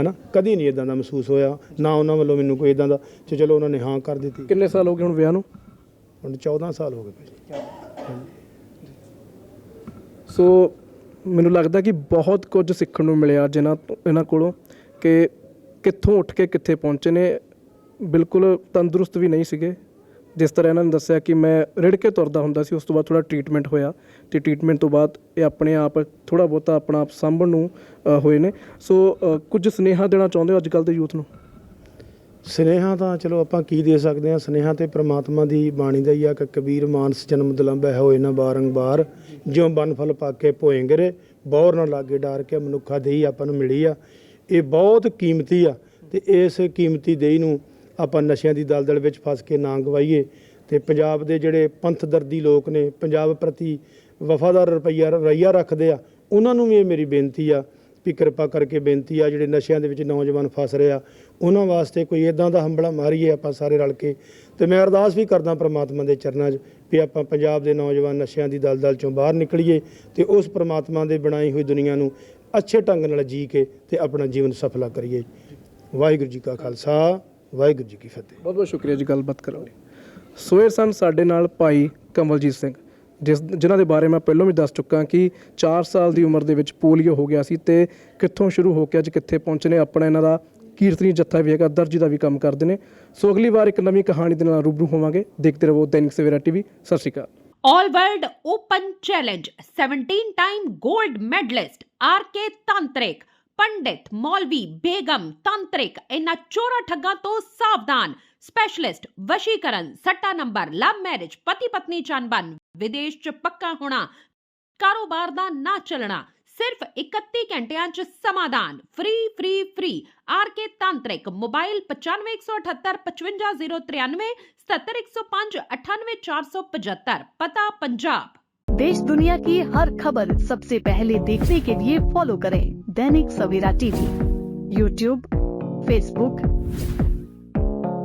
ਹਨਾ। ਕਦੀ ਨਹੀਂ ਇਦਾਂ ਦਾ ਮਹਿਸੂਸ ਹੋਇਆ ਨਾ ਉਹਨਾਂ ਵੱਲੋਂ ਮੈਨੂੰ ਕੋਈ ਇਦਾਂ ਦਾ ਤੇ ਚਲੋ ਉਹਨਾਂ ਨੇ ਹਾਂ ਕਰ ਦਿੱਤੀ। ਕਿੰਨੇ ਸਾਲ ਹੋ ਗਏ ਹੁਣ ਵਿਆਹ ਨੂੰ? ਹੁਣ 14 ਸਾਲ ਹੋ ਗਏ ਸੋ ਮੈਨੂੰ ਲੱਗਦਾ ਕਿ ਬਹੁਤ ਕੁਝ ਸਿੱਖਣ ਨੂੰ ਮਿਲਿਆ ਜਿਨ੍ਹਾਂ ਤੋਂ ਇਹਨਾਂ ਕੋਲੋਂ ਕਿ ਕਿੱਥੋਂ ਉੱਠ ਕੇ ਕਿੱਥੇ ਪਹੁੰਚੇ ਨੇ। ਬਿਲਕੁਲ ਤੰਦਰੁਸਤ ਵੀ ਨਹੀਂ ਸੀਗੇ। ਜਿਸ ਤਰ੍ਹਾਂ ਇਹਨਾਂ ਨੇ ਦੱਸਿਆ ਕਿ ਮੈਂ ਰਿੜ ਕੇ ਤੁਰਦਾ ਹੁੰਦਾ ਸੀ, ਉਸ ਤੋਂ ਬਾਅਦ ਥੋੜਾ ਟ੍ਰੀਟਮੈਂਟ ਹੋਇਆ ਤੇ ਟ੍ਰੀਟਮੈਂਟ ਤੋਂ ਬਾਅਦ ਇਹ ਆਪਣੇ ਆਪ ਥੋੜਾ ਬਹੁਤਾ ਆਪਣਾ ਆਪ ਸਾਂਭਣ ਨੂੰ ਹੋਏ ਨੇ। ਸੋ ਕੁਝ ਸੁਨੇਹਾ ਦੇਣਾ ਚਾਹੁੰਦੇ ਹੋ ਅੱਜ ਕੱਲ ਦੇ ਯੂਥ ਨੂੰ? ਸਨੇਹਾ ਤਾਂ ਚਲੋ ਆਪਾਂ ਕੀ ਦੇ ਸਕਦੇ ਹਾਂ? ਸਨੇਹਾ ਤੇ ਪ੍ਰਮਾਤਮਾ ਦੀ ਬਾਣੀ ਦਾ ਹੀ ਆ ਕਿ ਕਬੀਰ ਮਾਨਸ ਜਨਮ ਦਲੰਬੈ ਹੋਏ ਨਾ ਬਾਰੰਬਾਰ, ਜਿਉ ਬਨ ਫਲ ਪਾਕੇ ਭੋਏਂਗਰੇ ਬੌਰ ਨਾ ਲਾਗੇ ਡਾਰ ਕੇ ਮਨੁੱਖਾ ਦੇਹੀ ਆਪਾਂ ਨੂੰ ਮਿਲੀ ਆ। ਇਹ ਬਹੁਤ ਕੀਮਤੀ ਆ ਤੇ ਇਸ ਕੀਮਤੀ ਦੇਹੀ ਨੂੰ ਆਪਾਂ ਨਸ਼ਿਆਂ ਦੀ ਦਲਦਲ ਵਿੱਚ ਫਸ ਕੇ ਨਾ ਗਵਾਈਏ ਤੇ ਪੰਜਾਬ ਦੇ ਜਿਹੜੇ ਪੰਥ ਦਰਦੀ ਲੋਕ ਨੇ, ਪੰਜਾਬ ਪ੍ਰਤੀ ਵਫਾਦਾਰ ਰੁਪਈਆ ਰਵੱਈਆ ਰੱਖਦੇ ਆ, ਉਹਨਾਂ ਨੂੰ ਵੀ ਇਹ ਮੇਰੀ ਬੇਨਤੀ ਆ ਵੀ ਕਿਰਪਾ ਕਰਕੇ ਬੇਨਤੀ ਆ, ਜਿਹੜੇ ਨਸ਼ਿਆਂ ਦੇ ਵਿੱਚ ਨੌਜਵਾਨ ਫਸ ਰਿਹਾ ਉਹਨਾਂ ਵਾਸਤੇ ਕੋਈ ਇਦਾਂ ਦਾ ਹੰਬਲਾ ਮਾਰੀਏ ਆਪਾਂ ਸਾਰੇ ਰਲ ਕੇ। ਤੇ ਮੈਂ ਅਰਦਾਸ ਵੀ ਕਰਦਾ ਪ੍ਰਮਾਤਮਾ ਦੇ ਚਰਨਾਂ 'ਚ ਵੀ ਆਪਾਂ ਪੰਜਾਬ ਦੇ ਨੌਜਵਾਨ ਨਸ਼ਿਆਂ ਦੀ ਦਲਦਲ ਚੋਂ ਬਾਹਰ ਨਿਕਲੀਏ ਤੇ ਉਸ ਪ੍ਰਮਾਤਮਾ ਦੇ ਬਣਾਈ ਹੋਈ ਦੁਨੀਆ ਨੂੰ ਅੱਛੇ ਢੰਗ ਨਾਲ ਜੀ ਕੇ ਤੇ ਆਪਣਾ ਜੀਵਨ ਸਫਲਾ ਕਰੀਏ। ਵਾਹਿਗੁਰੂ ਜੀ ਕਾ ਖਾਲਸਾ, ਵਾਹਿਗੁਰੂ ਜੀ ਕੀ ਫਤਿਹ। ਬਹੁਤ ਬਹੁਤ ਸ਼ੁਕਰੀਆ ਜੀ, ਗੱਲਬਾਤ ਕਰਨ ਲਈ। ਸੋ ਸਨ ਸਾਡੇ ਨਾਲ ਭਾਈ ਕਮਲਜੀਤ ਸਿੰਘ। ਜਿਸ ਜਿਨ੍ਹਾਂ ਦੇ ਬਾਰੇ ਮੈਂ ਪਹਿਲਾਂ ਵੀ ਦੱਸ ਚੁੱਕਾ ਕਿ 4 ਸਾਲ ਦੀ ਉਮਰ ਦੇ ਵਿੱਚ ਪੋਲੀਓ ਹੋ ਗਿਆ ਸੀ ਤੇ ਕਿੱਥੋਂ ਸ਼ੁਰੂ ਹੋ ਕੇ ਅੱਜ ਕਿੱਥੇ ਪਹੁੰਚੇ ਨੇ, ਆਪਣਾ ਇਹਨਾਂ ਦਾ ਕੀਰਤਨੀ ਜੱਥਾ ਵੀ ਹੈਗਾ, ਦਰਜੀ ਦਾ ਵੀ ਕੰਮ ਕਰਦੇ ਨੇ। ਸੋ ਅਗਲੀ ਵਾਰ ਇੱਕ ਨਵੀਂ ਕਹਾਣੀ ਦੇ ਨਾਲ ਰੂਬਰੂ ਹੋਵਾਂਗੇ। ਦੇਖਦੇ ਰਹੋ ਦੈਨਿਕ ਸਵੇਰਾ ਟੀਵੀ। ਸਤਿ ਸ਼੍ਰੀ ਅਕਾਲ। All World Open Challenge 17 time gold medalist RK Tantrik ਪੰਡਿਤ ਮੌਲਵੀ ਬੇਗਮ ਤੰਤਰਿਕ ਇਹਨਾਂ ਚੋਰਾ ਠੱਗਾਂ ਤੋਂ ਸਾਵਧਾਨ। ਸਪੈਸ਼ਲਿਸਟ ਵਸ਼ੀਕਰਨ ਸੱਟਾ ਨੰਬਰ ਲਵ ਮੈਰਿਜ ਪਤੀ ਪਤਨੀ ਚੰਬਨ ਵਿਦੇਸ਼ ਚ ਪੱਕਾ ਹੋਣਾ ਕਾਰੋਬਾਰ ਦਾ ਨਾ ਚੱਲਣਾ ਸਿਰਫ 31 ਘੰਟਿਆਂ ਚ ਸਮਾਧਾਨ free free free RK ਤਾਂਤਰਿਕ mobile 9517555093 77105 98475 पता पंजाब देश दुनिया की हर खबर सबसे पहले देखने के लिए फॉलो करें Dainik Savera TV YouTube Facebook